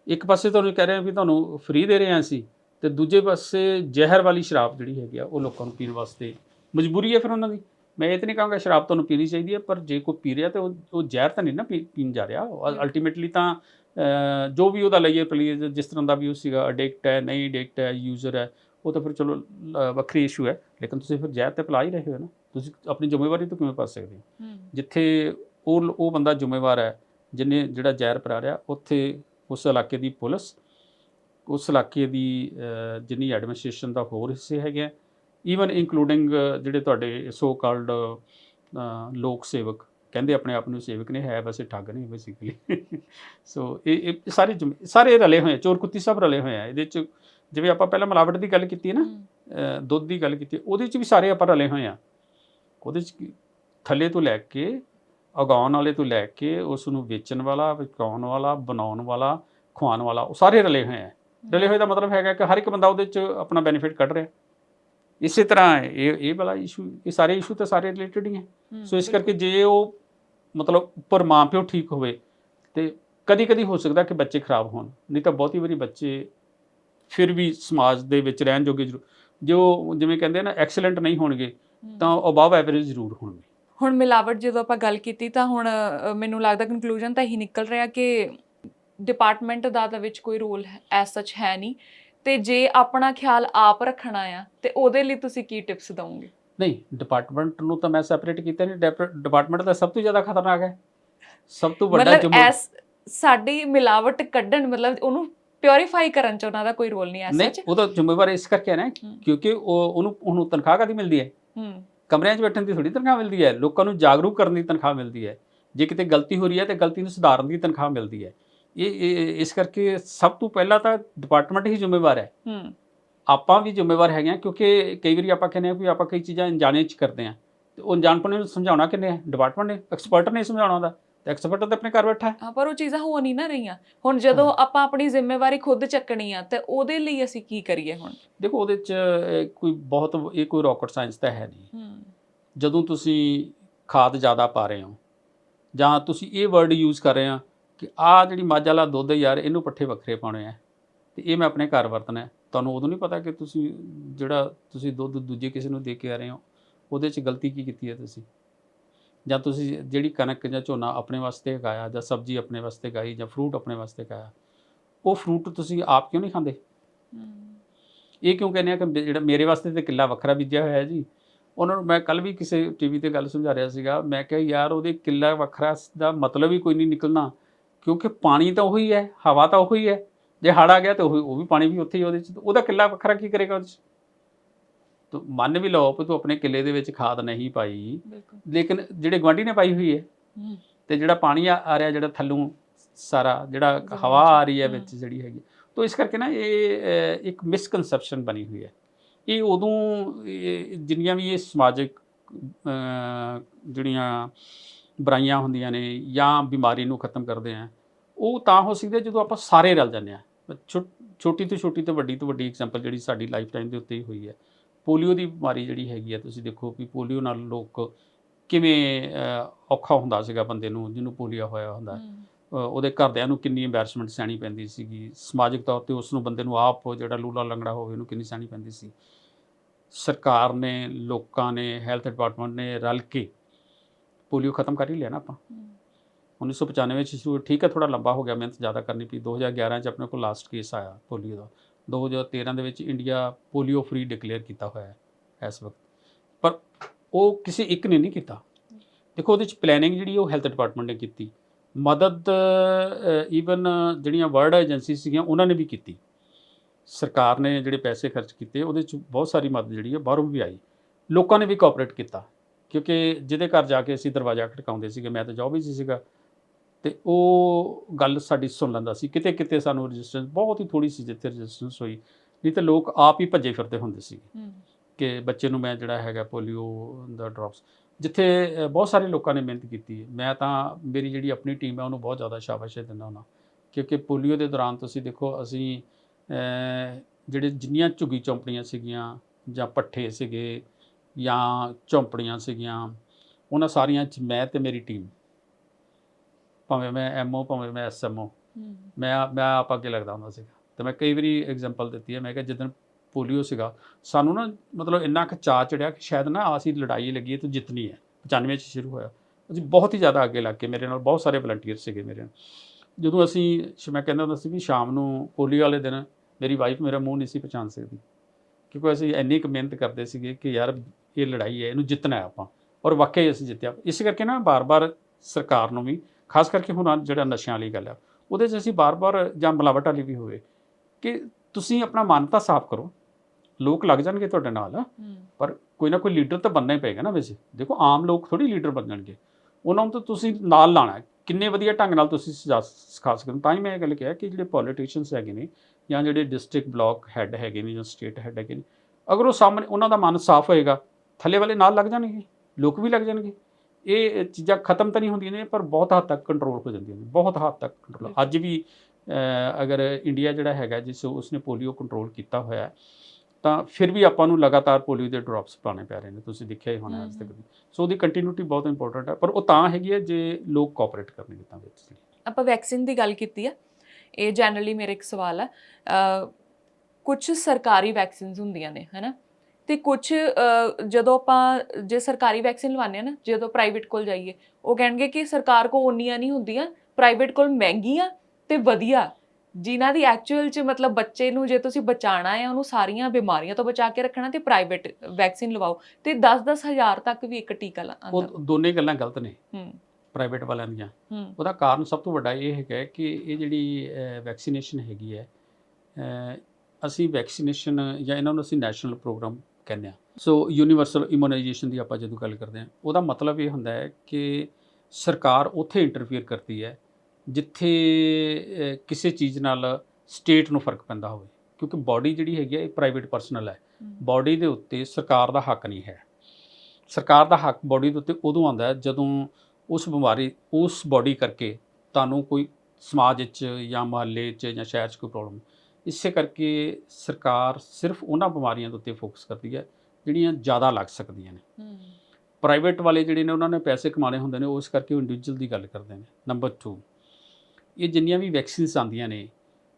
ਇੱਕ ਪਾਸੇ ਤੁਹਾਨੂੰ ਕਹਿ ਰਹੇ ਆ ਵੀ ਤੁਹਾਨੂੰ ਫ੍ਰੀ ਦੇ ਰਹੇ ਆ ਅਸੀਂ ਤੇ ਦੂਜੇ ਪਾਸੇ ਜ਼ਹਿਰ ਵਾਲੀ ਸ਼ਰਾਬ ਜਿਹੜੀ ਹੈਗੀ ਆ ਉਹ ਲੋਕਾਂ ਨੂੰ ਪੀਣ ਵਾਸਤੇ ਮਜਬੂਰੀ ਹੈ ਫਿਰ ਉਹਨਾਂ ਦੀ। ਮੈਂ ਇਹ ਤਾਂ ਨਹੀਂ ਕਹਾਂਗਾ ਸ਼ਰਾਬ ਤੁਹਾਨੂੰ ਪੀਣੀ ਚਾਹੀਦੀ ਹੈ ਪਰ ਜੇ ਕੋਈ ਪੀ ਰਿਹਾ ਤੇ ਉਹ ਜ਼ਹਿਰ ਤਾਂ ਨਹੀਂ ਨਾ ਪੀਣ ਜਾ ਰਿਹਾ। ਅਲਟੀਮੇਟਲੀ ਤਾਂ ਜੋ ਵੀ ਉਹਦਾ ਲਈਏ ਪਲੀਜ਼ ਜਿਸ ਤਰ੍ਹਾਂ ਦਾ ਵੀ ਉਹ ਸੀਗਾ ਅਡਿਕਟ ਹੈ ਨਹੀਂ ਅਡਿਕਟ ਹੈ ਯੂਜ਼ਰ ਹੈ ਉਹ ਤਾਂ ਫਿਰ ਚਲੋ ਵੱਖਰੀ ਇਸ਼ੂ ਹੈ। ਲੇਕਿਨ ਤੁਸੀਂ ਫਿਰ ਜ਼ਹਿਰ ਤੇ ਪਿਲਾ ਹੀ ਰਹੇ ਹੋ ਨਾ। ਤੁਸੀਂ ਆਪਣੀ ਜ਼ਿੰਮੇਵਾਰੀ ਤੋਂ ਕਿਵੇਂ ਪਾ ਸਕਦੇ ਹੋ? ਜਿੱਥੇ ਉਹ ਉਹ ਬੰਦਾ ਜ਼ਿੰਮੇਵਾਰ ਹੈ ਜਿਹਨੇ ਜਿਹੜਾ ਜ਼ਹਿਰ ਪਿਲਾ ਰਿਹਾ ਉੱਥੇ ਉਸ ਇਲਾਕੇ ਦੀ ਪੁਲਿਸ ਉਸ ਇਲਾਕੇ ਦੀ ਜਿੰਨੀ ਐਡਮਿਨਿਸਟ੍ਰੇਸ਼ਨ ਦਾ ਹੋਰ ਹਿੱਸੇ ਹੈਗੇ ਆ ਈਵਨ ਇਨਕਲੂਡਿੰਗ ਜਿਹੜੇ ਤੁਹਾਡੇ ਸੋ ਕਾਲਡ ਲੋਕ ਸੇਵਕ ਕਹਿੰਦੇ ਆਪਣੇ ਆਪ ਨੂੰ ਸੇਵਕ ਨੇ ਹੈ ਵੈਸੇ ਠੱਗ ਨੇ ਬੇਸਿਕਲੀ ਸੋ ਇਹ ਸਾਰੇ ਸਾਰੇ ਰਲੇ ਹੋਏ ਚੋਰ ਕੁੱਤੀ ਸਭ ਰਲੇ ਹੋਏ ਆ। ਇਹਦੇ ਚ ਜਿਵੇਂ ਆਪਾਂ ਪਹਿਲਾਂ ਮਿਲਾਵਟ ਦੀ ਗੱਲ ਕੀਤੀ ਨਾ ਦੁੱਧ ਦੀ ਗੱਲ ਕੀਤੀ ਉਹਦੇ ਚ ਵੀ ਸਾਰੇ ਆਪਾਂ ਰਲੇ ਹੋਏ ਆ। ਉਹਦੇ ਚ ਥੱਲੇ ਤੋਂ ਲੈ ਕੇ ਉਗਾਉਣ ਵਾਲੇ ਤੋਂ ਲੈ ਕੇ ਉਸ ਨੂੰ ਵੇਚਣ ਵਾਲਾ ਵਿਕਾਉਣ ਵਾਲਾ ਬਣਾਉਣ ਵਾਲਾ ਖਵਾਉਣ ਵਾਲਾ ਉਹ ਸਾਰੇ ਰਲੇ ਹੋਏ ਆ। ਰਲੇ ਹੋਏ ਦਾ ਮਤਲਬ ਹੈਗਾ ਕਿ ਹਰ ਇੱਕ ਬੰਦਾ ਉਹਦੇ ਚ ਆਪਣਾ ਬੈਨੀਫਿਟ ਕੱਢ ਰਿਹਾ। ਇਸੇ ਤਰ੍ਹਾਂ ਇਹ ਇਹ ਵਾਲਾ ਇਸ਼ੂ ਇਹ ਸਾਰੇ ਇਸ਼ੂ ਤਾਂ ਸਾਰੇ ਰਿਲੇਟਡ ਹੀ ਹੈ। ਸੋ ਇਸ ਕਰਕੇ ਜੇ ਉਹ ਮਤਲਬ ਉੱਪਰ ਮਾਂ ਪਿਓ ਠੀਕ ਹੋਵੇ ਤੇ ਕਦੀ ਕਦੀ ਹੋ ਸਕਦਾ ਕਿ ਬੱਚੇ ਖਰਾਬ ਹੋਣ ਨਹੀਂ ਤਾਂ ਬਹੁਤੀ ਵਾਰੀ ਬੱਚੇ ਫਿਰ ਵੀ ਸਮਾਜ ਦੇ ਵਿੱਚ ਰਹਿਣ ਜੋਗੇ ਜੋ ਜਿਵੇਂ ਕਹਿੰਦੇ ਨਾ ਐਕਸਲੈਂਟ ਨਹੀਂ ਹੋਣਗੇ। ਤਾਂ ਅਬਵ ਐਵਰੇਜ ਜ਼ਰੂਰ ਹੋਣਗੇ। ਹੁਣ ਮਿਲਾਵਟ ਜਦੋਂ ਆਪਾਂ ਗੱਲ ਕੀਤੀ ਤਾਂ ਹੁਣ ਮੈਨੂੰ ਲੱਗਦਾ ਕਨਕਲੂਜਨ ਤਾਂ ਇਹੀ ਨਿਕਲ ਰਿਹਾ ਕਿ ਡਿਪਾਰਟਮੈਂਟ ਦਾ ਤਾਂ ਵਿੱਚ ਕੋਈ ਰੋਲ ਐਸ ਸੱਚ ਹੈ ਨਹੀਂ। ਤੇ ਜੇ ਆਪਣਾ ਖਿਆਲ ਆਪ ਰੱਖਣਾ ਆ ਤੇ ਉਹਦੇ ਲਈ ਤੁਸੀਂ ਕੀ ਟਿਪਸ ਦਵੋਗੇ? ਨਹੀਂ ਡਿਪਾਰਟਮੈਂਟ ਨੂੰ ਤਾਂ ਮੈਂ ਸੈਪਰੇਟ ਕੀਤਾ ਨਹੀਂ ਡਿਪਾਰਟਮੈਂਟ ਦਾ ਸਭ ਤੋਂ ਜ਼ਿਆਦਾ ਖਤਰਨਾਕ ਹੈ। ਸਭ ਤੋਂ ਵੱਡਾ ਐਸ ਸਾਡੀ ਮਿਲਾਵਟ ਕੱਢਣ ਮਤਲਬ ਉਹਨੂੰ ਪਿਉਰੀਫਾਈ ਕਰਨ ਚ ਉਹਨਾਂ ਦਾ ਕੋਈ ਰੋਲ ਨਹੀਂ ਐ ਨਹੀਂ ਉਹ ਤਾਂ ਜ਼ਿੰਮੇਵਾਰ ਇਸ ਕਰਕੇ ਹੈ। ਨਾ। ਕਿਉਂਕਿ ਉਹ ਉਹਨੂੰ ਉਹਨੂੰ ਤਨਖਾਹ ਕਾਦੀ ਮਿਲਦੀ ਹੈ? ਹੂੰ। ਕਮਰਿਆਂ 'ਚ ਬੈਠਣ ਦੀ ਥੋੜੀ ਤਨਖਾਹ ਮਿਲਦੀ ਹੈ ਲੋਕਾਂ ਨੂੰ ਜਾਗਰੂਕ ਕਰਨ ਦੀ ਤਨਖਾਹ ਮਿਲਦੀ ਹੈ। ਜੇ ਕਿਤੇ ਗਲਤੀ ਹੋ ਰਹੀ ਹੈ ਤੇ ਗਲਤੀ ਨੂੰ ਸੁਧਾਰਨ ਦੀ ਤਨਖਾਹ ਮਿਲਦੀ ਹੈ। ਇਹ ਇਸ ਕਰਕੇ ਸਭ ਤੋਂ ਪਹਿਲਾਂ ਤਾਂ ਡਿਪਾਰਟਮੈਂਟ ਹੀ ਜ਼ਿੰਮੇਵਾਰ ਹੈ। ਹੂੰ। ਆਪਾਂ ਵੀ ਜ਼ਿੰਮੇਵਾਰ ਹੈਗੇ ਆ ਕਿਉਂਕਿ ਕਈ ਵਾਰੀ ਆਪਾਂ ਕਹਿੰਦੇ ਆ ਵੀ ਆਪਾਂ ਕਈ ਚੀਜ਼ਾਂ ਅਣਜਾਣੇ 'ਚ ਕਰਦੇ ਆ ਤੇ ਉਹ ਅਣਜਾਣਪੁਣੇ ਨੂੰ ਸਮਝਾਉਣਾ ਕਿੰਨੇ ਹੈ ਡਿਪਾਰਟਮੈਂਟ ਨੇ ਐਕਸਪਰਟ ਨੇ ਸਮਝਾਉਣਾ ਹੁੰਦਾ ਤੇ ਐਕਸਪਰਟ ਤਾਂ ਆਪਣੇ ਘਰ ਬੈਠਾ ਹੈ। ਹਾਂ ਪਰ ਉਹ ਚੀਜ਼ਾਂ ਹੋ ਨਹੀਂ ਨਾ ਰਹੀਆਂ। ਹੁਣ ਜਦੋਂ ਆਪਾਂ ਆਪਣੀ ਜ਼ਿੰਮੇਵਾਰੀ ਖੁਦ ਚੱਕਣੀ ਆ ਤੇ ਉਹਦੇ ਲਈ ਅਸੀਂ ਕੀ ਕਰੀਏ ਹੁਣ? ਦੇਖੋ ਉਹਦੇ 'ਚ ਇਹ ਕੋਈ ਬਹੁਤ ਇਹ ਕੋਈ ਰਾਕਟ ਸਾਇੰਸ ਤਾਂ ਹੈ ਨਹੀਂ। ਹੂੰ। ਜਦੋਂ ਤੁਸੀਂ ਖਾਦ ਜ਼ਿਆਦਾ ਪਾ ਰਹੇ ਹੋ ਜਾਂ ਤੁਸੀਂ ਇਹ ਵਰਡ ਯੂਜ਼ ਕਰ ਰਹੇ ਆ ਕਿ ਆਹ ਜਿਹੜੀ ਮੱਝ ਵਾਲਾ ਦੁੱਧ ਹੈ ਯਾਰ ਇਹਨੂੰ ਪੱਠੇ ਵੱਖਰੇ ਪਾਉਣੇ ਆ ਤੇ ਇਹ ਮੈਂ ਆਪਣੇ ਘਰ ਵਰਤਣਾ ਹੈ। ਤੁਹਾਨੂੰ ਉਦੋਂ ਨਹੀਂ ਪਤਾ ਕਿ ਤੁਸੀਂ ਜਿਹੜਾ ਤੁਸੀਂ ਦੁੱਧ ਦੂਜੇ ਕਿਸੇ ਨੂੰ ਦੇ ਕੇ ਆ ਰਹੇ ਹੋ ਉਹਦੇ 'ਚ ਗਲਤੀ ਕੀ ਕੀਤੀ ਹੈ ਤੁਸੀਂ? ਜਾਂ ਤੁਸੀਂ ਜਿਹੜੀ ਕਣਕ ਜਾਂ ਝੋਨਾ ਆਪਣੇ ਵਾਸਤੇ ਉਗਾਇਆ ਜਾਂ ਸਬਜ਼ੀ ਆਪਣੇ ਵਾਸਤੇ ਉਗਾਈ ਜਾਂ ਫਰੂਟ ਆਪਣੇ ਵਾਸਤੇ ਉਗਾਇਆ ਉਹ ਫਰੂਟ ਤੁਸੀਂ ਆਪ ਕਿਉਂ ਨਹੀਂ ਖਾਂਦੇ? ਇਹ ਕਿਉਂ ਕਹਿੰਦੇ ਆ ਕਿ ਜਿਹੜਾ ਮੇਰੇ ਵਾਸਤੇ ਤੇ ਕਿੱਲਾ ਵੱਖਰਾ ਬੀਜਿਆ ਹੋਇਆ ਹੈ ਜੀ। ਉਹਨਾਂ ਨੂੰ ਮੈਂ ਕੱਲ ਵੀ ਕਿਸੇ ਟੀਵੀ ਤੇ ਗੱਲ ਸਮਝਾ ਰਿਹਾ ਸੀਗਾ ਮੈਂ ਕਿਹਾ ਯਾਰ ਉਹਦੇ ਕਿੱਲਾ ਵੱਖਰਾ ਦਾ ਮਤਲਬ ਹੀ ਕੋਈ ਨਹੀਂ ਨਿਕਲਣਾ ਕਿਉਂਕਿ ਪਾਣੀ ਤਾਂ ਉਹੀ ਹੈ ਹਵਾ ਤਾਂ ਉਹੀ ਹੈ ਜੇ ਹੜ ਆ ਗਿਆ ਤਾਂ ਉਹ ਵੀ ਪਾਣੀ ਵੀ ਉੱਥੇ ਹੀ ਉਹਦੇ ਚ ਉਹਦਾ ਕਿੱਲਾ ਵੱਖਰਾ ਕੀ ਕਰੇਗਾ ਉਹਦੇ ਚ? ਤੋ ਮੰਨ ਵੀ ਲਓ ਕਿ ਤੂੰ ਆਪਣੇ ਕਿੱਲੇ ਦੇ ਵਿੱਚ ਖਾਦ ਨਹੀਂ ਪਾਈ। ਲੇਕਿਨ ਜਿਹੜੇ ਗਵਾਂਢੀ ਨੇ ਪਾਈ ਹੋਈ ਹੈ ਤੇ ਜਿਹੜਾ ਪਾਣੀ ਆ ਰਿਹਾ ਜਿਹੜਾ ਥੱਲੋਂ ਸਾਰਾ ਜਿਹੜਾ ਹਵਾ। ਆ ਰਹੀ ਹੈ। ਵਿੱਚ ਜਿਹੜੀ ਹੈਗੀ। ਤੋ ਇਸ ਕਰਕੇ ਨਾ ਇਹ ਇੱਕ ਮਿਸਕਨਸੈਪਸ਼ਨ ਬਣੀ ਹੋਈ ਹੈ। ਇਹ ਉਦੋਂ ਜਿੰਨੀਆਂ ਵੀ ਇਹ ਸਮਾਜਿਕ ਜਿਹੜੀਆਂ ਬੁਰਾਈਆਂ ਹੁੰਦੀਆਂ ਨੇ ਜਾਂ ਬਿਮਾਰੀ ਨੂੰ ਖਤਮ ਕਰਦੇ ਆ ਉਹ ਤਾਂ ਹੋ ਸਕਦਾ ਜਦੋਂ ਆਪਾਂ ਸਾਰੇ ਰਲ ਜਾਂਦੇ ਆ। ਛੋਟੀ ਤੋਂ ਛੋਟੀ ਤੋਂ ਵੱਡੀ ਤੋਂ ਵੱਡੀ ਐਗਜ਼ਾਮਪਲ ਜਿਹੜੀ ਸਾਡੀ ਲਾਈਫ ਟਾਈਮ ਦੇ ਉੱਤੇ ਹੀ ਹੋਈ ਹੈ। ਪੋਲੀਓ ਦੀ ਬਿਮਾਰੀ ਜਿਹੜੀ ਹੈਗੀ ਆ ਤੁਸੀਂ ਦੇਖੋ ਵੀ ਪੋਲੀਓ ਨਾਲ ਲੋਕ ਕਿਵੇਂ ਔਖਾ ਹੁੰਦਾ ਸੀਗਾ ਬੰਦੇ ਨੂੰ ਜਿਹਨੂੰ ਪੋਲੀਓ ਹੋਇਆ ਹੁੰਦਾ। ਉਹਦੇ ਘਰਦਿਆਂ ਨੂੰ ਕਿੰਨੀ ਐਮਬੈਰਸਮੈਂਟ ਸਹਿਣੀ ਪੈਂਦੀ ਸੀਗੀ। ਸਮਾਜਿਕ ਤੌਰ ਤੇ ਉਸ ਨੂੰ ਬੰਦੇ ਨੂੰ ਆਪ ਜਿਹੜਾ ਲੂਲਾ ਲੰਗੜਾ ਹੋਵੇ ਉਹਨੂੰ ਕਿੰਨੀ ਸਹਿਣੀ ਪੈਂਦੀ ਸੀ। ਸਰਕਾਰ ਨੇ ਲੋਕਾਂ ਨੇ ਹੈਲਥ ਡਿਪਾਰਟਮੈਂਟ ਨੇ ਰਲ ਕੇ ਪੋਲੀਓ ਖਤਮ ਕਰ ਹੀ ਲਿਆ ਨਾ ਆਪਾਂ। ਹਮ, 1995 ਵਿੱਚ ਸ਼ੁਰੂ ਠੀਕ ਹੈ ਥੋੜਾ ਲੰਬਾ ਹੋ ਗਿਆ ਮਿਹਨਤ ਜ਼ਿਆਦਾ ਕਰਨੀ ਪਈ। 2011 ਚ ਆਪਣੇ ਕੋਲ ਲਾਸਟ ਕੇਸ ਆਇਆ ਪੋਲੀਓ ਦਾ। 2013 ਦੇ ਵਿੱਚ ਇੰਡੀਆ ਪੋਲੀਓ ਫ੍ਰੀ ਡਿਕਲੇਅਰ ਕੀਤਾ ਹੋਇਆ ਹੈ ਇਸ ਵਕਤ। ਪਰ ਉਹ ਕਿਸੇ ਇੱਕ ਨੇ ਨਹੀਂ ਕੀਤਾ। ਦੇਖੋ, ਉਹਦੇ ਚ ਪਲੈਨਿੰਗ ਜਿਹੜੀ ਉਹ ਹੈਲਥ ਡਿਪਾਰਟਮੈਂਟ ਨੇ ਕੀਤੀ। ਮਦਦ ਈਵਨ ਜਿਹੜੀਆਂ ਵਰਲਡ ਏਜੰਸੀ ਸੀਗੀਆਂ, ਉਹਨਾਂ ਨੇ ਵੀ ਕੀਤੀ। ਸਰਕਾਰ ਨੇ ਜਿਹੜੇ ਪੈਸੇ ਖਰਚ ਕੀਤੇ, ਉਹਦੇ ਚ ਬਹੁਤ ਸਾਰੀ ਮਦਦ ਜਿਹੜੀ ਹੈ ਬਾਹਰੋਂ ਵੀ ਆਈ। ਲੋਕਾਂ ਨੇ ਵੀ ਕੋਆਪਰੇਟ ਕੀਤਾ, ਕਿਉਂਕਿ ਜਿਹਦੇ ਘਰ ਜਾ ਕੇ ਅਸੀਂ ਦਰਵਾਜ਼ਾ ਖੜਕਾਉਂਦੇ ਸੀਗੇ, ਮੈਂ ਤਾਂ ਜੌਬ ਹੀ ਸੀਗਾ ਤੇ ਉਹ ਗੱਲ ਸਾਡੀ ਸੁਣ ਲੈਂਦਾ ਸੀ। ਕਿਤੇ ਕਿਤੇ ਸਾਨੂੰ ਰੈਜ਼ਿਸਟੈਂਸ ਬਹੁਤ ਹੀ ਥੋੜੀ ਸੀ ਜਿੱਥੇ ਰੈਜ਼ਿਸਟੈਂਸ ਹੋਈ। ਨਹੀਂ ਤਾਂ ਲੋਕ ਆਪ ਹੀ ਭੱਜੇ ਫਿਰਦੇ ਹੁੰਦੇ ਸੀ ਕਿ ਬੱਚੇ ਨੂੰ ਮੈਂ ਜਿਹੜਾ ਹੈਗਾ ਪੋਲੀਓ ਦਾ ਡ੍ਰੌਪਸ ਜਿੱਥੇ ਬਹੁਤ ਸਾਰੇ ਲੋਕਾਂ ਨੇ ਮਿਹਨਤ ਕੀਤੀ। ਹੈ। ਮੈਂ ਤਾਂ ਮੇਰੀ ਜਿਹੜੀ ਆਪਣੀ ਟੀਮ ਹੈ ਉਹਨੂੰ ਬਹੁਤ ਜ਼ਿਆਦਾ ਸ਼ਾਬਾਸ਼ ਦਿੰਦਾ ਹਾਂ ਕਿਉਂਕਿ ਪੋਲੀਓ ਦੇ ਦੌਰਾਨ ਤੁਸੀਂ ਦੇਖੋ ਅਸੀਂ ਜਿਹੜੇ ਜਿੰਨੀਆਂ ਝੁੱਗੀ ਚੌਂਪੜੀਆਂ ਸੀਗੀਆਂ ਜਾਂ ਪੱਠੇ ਸੀਗੇ ਜਾਂ ਝੌਂਪੜੀਆਂ ਸੀਗੀਆਂ ਉਹਨਾਂ ਸਾਰੀਆਂ 'ਚ ਮੈਂ ਤੇ ਮੇਰੀ ਟੀਮ ਭਾਵੇਂ ਮੈਂ ਐਮਓ ਭਾਵੇਂ ਮੈਂ ਐਸਐਮਓ ਮੈਂ ਮੈਂ ਆਪ ਅੱਗੇ ਲੱਗਦਾ ਹੁੰਦਾ ਸੀਗਾ। ਤੇ ਮੈਂ ਕਈ ਵਾਰੀ ਐਗਜ਼ਾਮਪਲ ਦਿੱਤੀ ਹੈ ਮੈਂ ਕਿਹਾ ਜਿੱਦਣ ਪੋਲੀਓ ਸੀਗਾ ਸਾਨੂੰ ਨਾ ਮਤਲਬ ਇੰਨਾ ਕੁ ਚਾਅ ਚੜਿਆ ਕਿ ਸ਼ਾਇਦ ਨਾ ਅਸੀਂ ਲੜਾਈ ਲੱਗੀ ਹੈ ਤੇ ਜਿੱਤਣੀ ਹੈ। 95 ਚ ਸ਼ੁਰੂ ਹੋਇਆ। ਅਸੀਂ ਬਹੁਤ ਹੀ ਜ਼ਿਆਦਾ ਅੱਗੇ ਲੱਗ ਕੇ ਮੇਰੇ ਨਾਲ ਬਹੁਤ ਸਾਰੇ ਵਲੰਟੀਅਰ ਸੀਗੇ ਮੇਰੇ ਨਾਲ। ਜਦੋਂ ਅਸੀਂ ਮੈਂ ਕਹਿੰਦਾ ਹੁੰਦਾ ਸੀ ਵੀ ਸ਼ਾਮ ਨੂੰ ਪੋਲੀਓ ਵਾਲੇ ਦਿਨ ਮੇਰੀ ਵਾਈਫ ਮੇਰਾ ਮੂੰਹ ਨਹੀਂ ਸੀ ਪਛਾਣ ਸਕਦੀ। ਕਿਉਂਕਿ ਅਸੀਂ ਇੰਨੀ ਕੁ ਮਿਹਨਤ ਕਰਦੇ ਸੀਗੇ ਕਿ ਯਾਰ ਇਹ ਲੜਾਈ ਹੈ ਇਹਨੂੰ ਜਿੱਤਣਾ ਹੈ ਆਪਾਂ। ਔਰ ਵਾਕਈ ਅਸੀਂ ਜਿੱਤਿਆ। ਇਸ ਕਰਕੇ ਨਾ ਬਾਰ-ਬਾਰ ਸਰਕਾਰ ਨੂੰ ਵੀ ਖਾਸ ਕਰਕੇ ਹੁਣ ਜਿਹੜਾ ਨਸ਼ਿਆਂ ਵਾਲੀ ਗੱਲ ਆ ਉਹਦੇ 'ਚ ਅਸੀਂ ਬਾਰ-ਬਾਰ ਜਾਂ ਮਿਲਾਵਟ ਵਾਲੀ ਵੀ ਹੋਵੇ ਕਿ ਤੁਸੀਂ ਆਪਣਾ ਮਨ ਤਾਂ ਸਾਫ਼ ਕਰੋ। ਲੋਕ ਲੱਗ ਜਾਣਗੇ ਤੁਹਾਡੇ ਨਾਲ ਪਰ ਕੋਈ ਨਾ ਕੋਈ ਲੀਡਰ ਤਾਂ ਬਣਨਾ ਹੀ ਪਏਗਾ ਨਾ ਵੈਸੇ। ਦੇਖੋ ਆਮ ਲੋਕ ਥੋੜੀ ਲੀਡਰ ਬਣ ਜਾਣਗੇ। ਉਹਨਾਂ ਨੂੰ ਤਾਂ ਤੁਸੀਂ ਨਾਲ ਲਾਣਾ। ਕਿੰਨੇ ਵਧੀਆ ਢੰਗ ਨਾਲ ਤੁਸੀਂ ਸਜਾ- ਸਿਖਾ ਸਕਦੇ ਹੋ। ਤਾਂ ਹੀ ਮੈਂ ਇਹ ਗੱਲ ਕਿਹਾ ਕਿ ਜਿਹੜੇ ਪੋਲੀਟੀਸ਼ੀਅਨਸ ਹੈਗੇ ਨੇ ਜਾਂ ਜਿਹੜੇ ਡਿਸਟ੍ਰਿਕਟ ਬਲਾਕ ਹੈੱਡ ਹੈਗੇ ਨੇ ਜਾਂ ਸਟੇਟ ਹੈੱਡ ਹੈਗੇ ਨੇ ਅਗਰ ਉਹ ਸਾਹਮਣੇ ਉਹਨਾਂ ਦਾ ਮਨ ਸਾਫ਼ ਹੋਏਗਾ ਥੱਲੇ ਵਾਲੇ ਨਾਲ ਲੱਗ ਜਾਣਗੇ ਲੋਕ ਵੀ ਲੱਗ ਜਾਣਗੇ। ਇਹ ਚੀਜ਼ਾਂ ਖਤਮ ਤਾਂ ਨਹੀਂ ਹੁੰਦੀਆਂ ਨੇ ਪਰ ਬਹੁਤ ਹੱਦ ਤੱਕ ਕੰਟਰੋਲ ਹੋ ਜਾਂਦੀਆਂ ਨੇ ਬਹੁਤ ਹੱਦ ਤੱਕ ਕੰਟਰੋਲ ਅੱਜ ਵੀ ਅਗਰ ਇੰਡੀਆ ਜਿਹੜਾ ਹੈਗਾ ਜਿਸ ਉਸਨੇ ਪੋਲੀਓ ਕੰਟਰੋਲ ਕੀਤਾ ਹੋਇਆ ਤਾਂ ਫਿਰ ਵੀ ਆਪਾਂ ਨੂੰ ਲਗਾਤਾਰ ਪੋਲੀਓ ਦੇ ਡ੍ਰੌਪਸ ਪਾਣੇ ਪੈ ਰਹੇ ਨੇ। ਤੁਸੀਂ ਦੇਖਿਆ ਹੀ ਹੋਣਾ ਅੱਜ ਤੱਕ ਸੋ ਉਹਦੀ ਕੰਟੀਨਿਊਟੀ ਬਹੁਤ ਇੰਪੋਰਟੈਂਟ ਹੈ ਪਰ ਉਹ ਤਾਂ ਹੈਗੀ ਹੈ ਜੇ ਲੋਕ ਕੋਆਪਰੇਟ ਕਰਨਗੇ ਤਾਂ ਵਿੱਚ। ਆਪਾਂ ਵੈਕਸੀਨ ਦੀ ਗੱਲ ਕੀਤੀ ਆ ਇਹ ਜਨਰਲੀ ਮੇਰੇ ਇੱਕ ਸਵਾਲ ਹੈ ਕੁਝ ਸਰਕਾਰੀ ਵੈਕਸੀਨਸ ਹੁੰਦੀਆਂ ਨੇ ਹੈਨਾ? ਤੇ ਕੁਝ ਜਦੋਂ ਆਪਾਂ ਜੇ ਸਰਕਾਰੀ ਵੈਕਸੀਨ ਲਵਾਉਂਦੇ ਆ ਨਾ ਜਦੋਂ ਪ੍ਰਾਈਵੇਟ ਕੋਲ ਜਾਈਏ ਉਹ ਕਹਿਣਗੇ ਕਿ ਸਰਕਾਰ ਕੋ ਉਨੀਆਂ ਨਹੀਂ ਹੁੰਦੀਆਂ ਪ੍ਰਾਈਵੇਟ ਕੋਲ ਮਹਿੰਗੀਆਂ ਤੇ ਵਧੀਆ। ਜਿਨ੍ਹਾਂ ਦੀ ਐਕਚੁਅਲ ਚ ਮਤਲਬ ਬੱਚੇ ਨੂੰ ਜੇ ਤੁਸੀਂ ਬਚਾਉਣਾ ਹੈ ਉਹਨੂੰ ਸਾਰੀਆਂ ਬਿਮਾਰੀਆਂ ਤੋਂ ਬਚਾ ਕੇ ਰੱਖਣਾ ਤੇ ਪ੍ਰਾਈਵੇਟ ਵੈਕਸੀਨ ਲਵਾਓ। ਤੇ 10-10 ਹਜ਼ਾਰ ਤੱਕ ਵੀ ਇੱਕ ਟੀਕਾ ਲਾ- ਆਉਂਦਾ। ਉਹ ਦੋਨੇ ਗੱਲਾਂ ਗਲਤ ਨੇ। ਹੂੰ। ਪ੍ਰਾਈਵੇਟ ਵਾਲਿਆਂ ਦੀਆਂ। ਹੂੰ। ਉਹਦਾ ਕਾਰਨ ਸਭ ਤੋਂ ਵੱਡਾ ਇਹ ਹੈਗਾ ਕਿ ਇਹ ਜਿਹੜੀ ਵੈਕਸੀਨੇਸ਼ਨ ਹੈਗੀ ਹੈ ਅਸੀਂ ਵੈਕਸੀਨੇਸ਼ਨ ਜਾਂ ਇਹਨਾਂ ਨੂੰ ਅਸੀਂ ਨੈਸ਼ਨਲ ਪ੍ਰੋਗਰਾਮ ਕਹਿੰਦੇ ਆ। ਸੋ ਯੂਨੀਵਰਸਲ ਇਮੂਨਾਈਜੇਸ਼ਨ ਦੀ ਆਪਾਂ ਜਦੋਂ ਗੱਲ ਕਰਦੇ ਹਾਂ ਉਹਦਾ ਮਤਲਬ ਇਹ ਹੁੰਦਾ ਹੈ ਕਿ ਸਰਕਾਰ ਉੱਥੇ ਇੰਟਰਫੀਅਰ ਕਰਦੀ ਹੈ ਜਿੱਥੇ ਕਿਸੇ ਚੀਜ਼ ਨਾਲ ਸਟੇਟ ਨੂੰ ਫ਼ਰਕ ਪੈਂਦਾ ਹੋਵੇ। ਕਿਉਂਕਿ ਬਾਡੀ ਜਿਹੜੀ ਹੈਗੀ ਹੈ ਇਹ ਪ੍ਰਾਈਵੇਟ ਪਰਸਨਲ ਹੈ। ਬਾਡੀ ਦੇ ਉੱਤੇ ਸਰਕਾਰ ਦਾ ਹੱਕ ਨਹੀਂ ਹੈ। ਸਰਕਾਰ ਦਾ ਹੱਕ ਬਾਡੀ ਦੇ ਉੱਤੇ ਉਦੋਂ ਆਉਂਦਾ ਹੈ ਜਦੋਂ ਉਸ ਬਿਮਾਰੀ ਉਸ ਬਾਡੀ ਕਰਕੇ ਤੁਹਾਨੂੰ ਕੋਈ ਸਮਾਜ ਵਿੱਚ ਜਾਂ ਮਹੱਲੇ 'ਚ ਜਾਂ ਸ਼ਹਿਰ 'ਚ ਕੋਈ ਪ੍ਰੋਬਲਮ ਇਸੇ ਕਰਕੇ ਸਰਕਾਰ ਸਿਰਫ ਉਹਨਾਂ ਬਿਮਾਰੀਆਂ ਦੇ ਉੱਤੇ ਫੋਕਸ ਕਰਦੀ ਹੈ ਜਿਹੜੀਆਂ ਜ਼ਿਆਦਾ ਲੱਗ ਸਕਦੀਆਂ ਨੇ। ਪ੍ਰਾਈਵੇਟ ਵਾਲੇ ਜਿਹੜੇ ਨੇ ਉਹਨਾਂ ਨੇ ਪੈਸੇ ਕਮਾਣੇ ਹੁੰਦੇ ਨੇ ਉਸ ਕਰਕੇ ਉਹ ਇੰਡੀਵਿਜੂਅਲ ਦੀ ਗੱਲ ਕਰਦੇ ਨੇ। ਨੰਬਰ 2 ਇਹ ਜਿੰਨੀਆਂ ਵੀ ਵੈਕਸੀਨਸ ਆਉਂਦੀਆਂ ਨੇ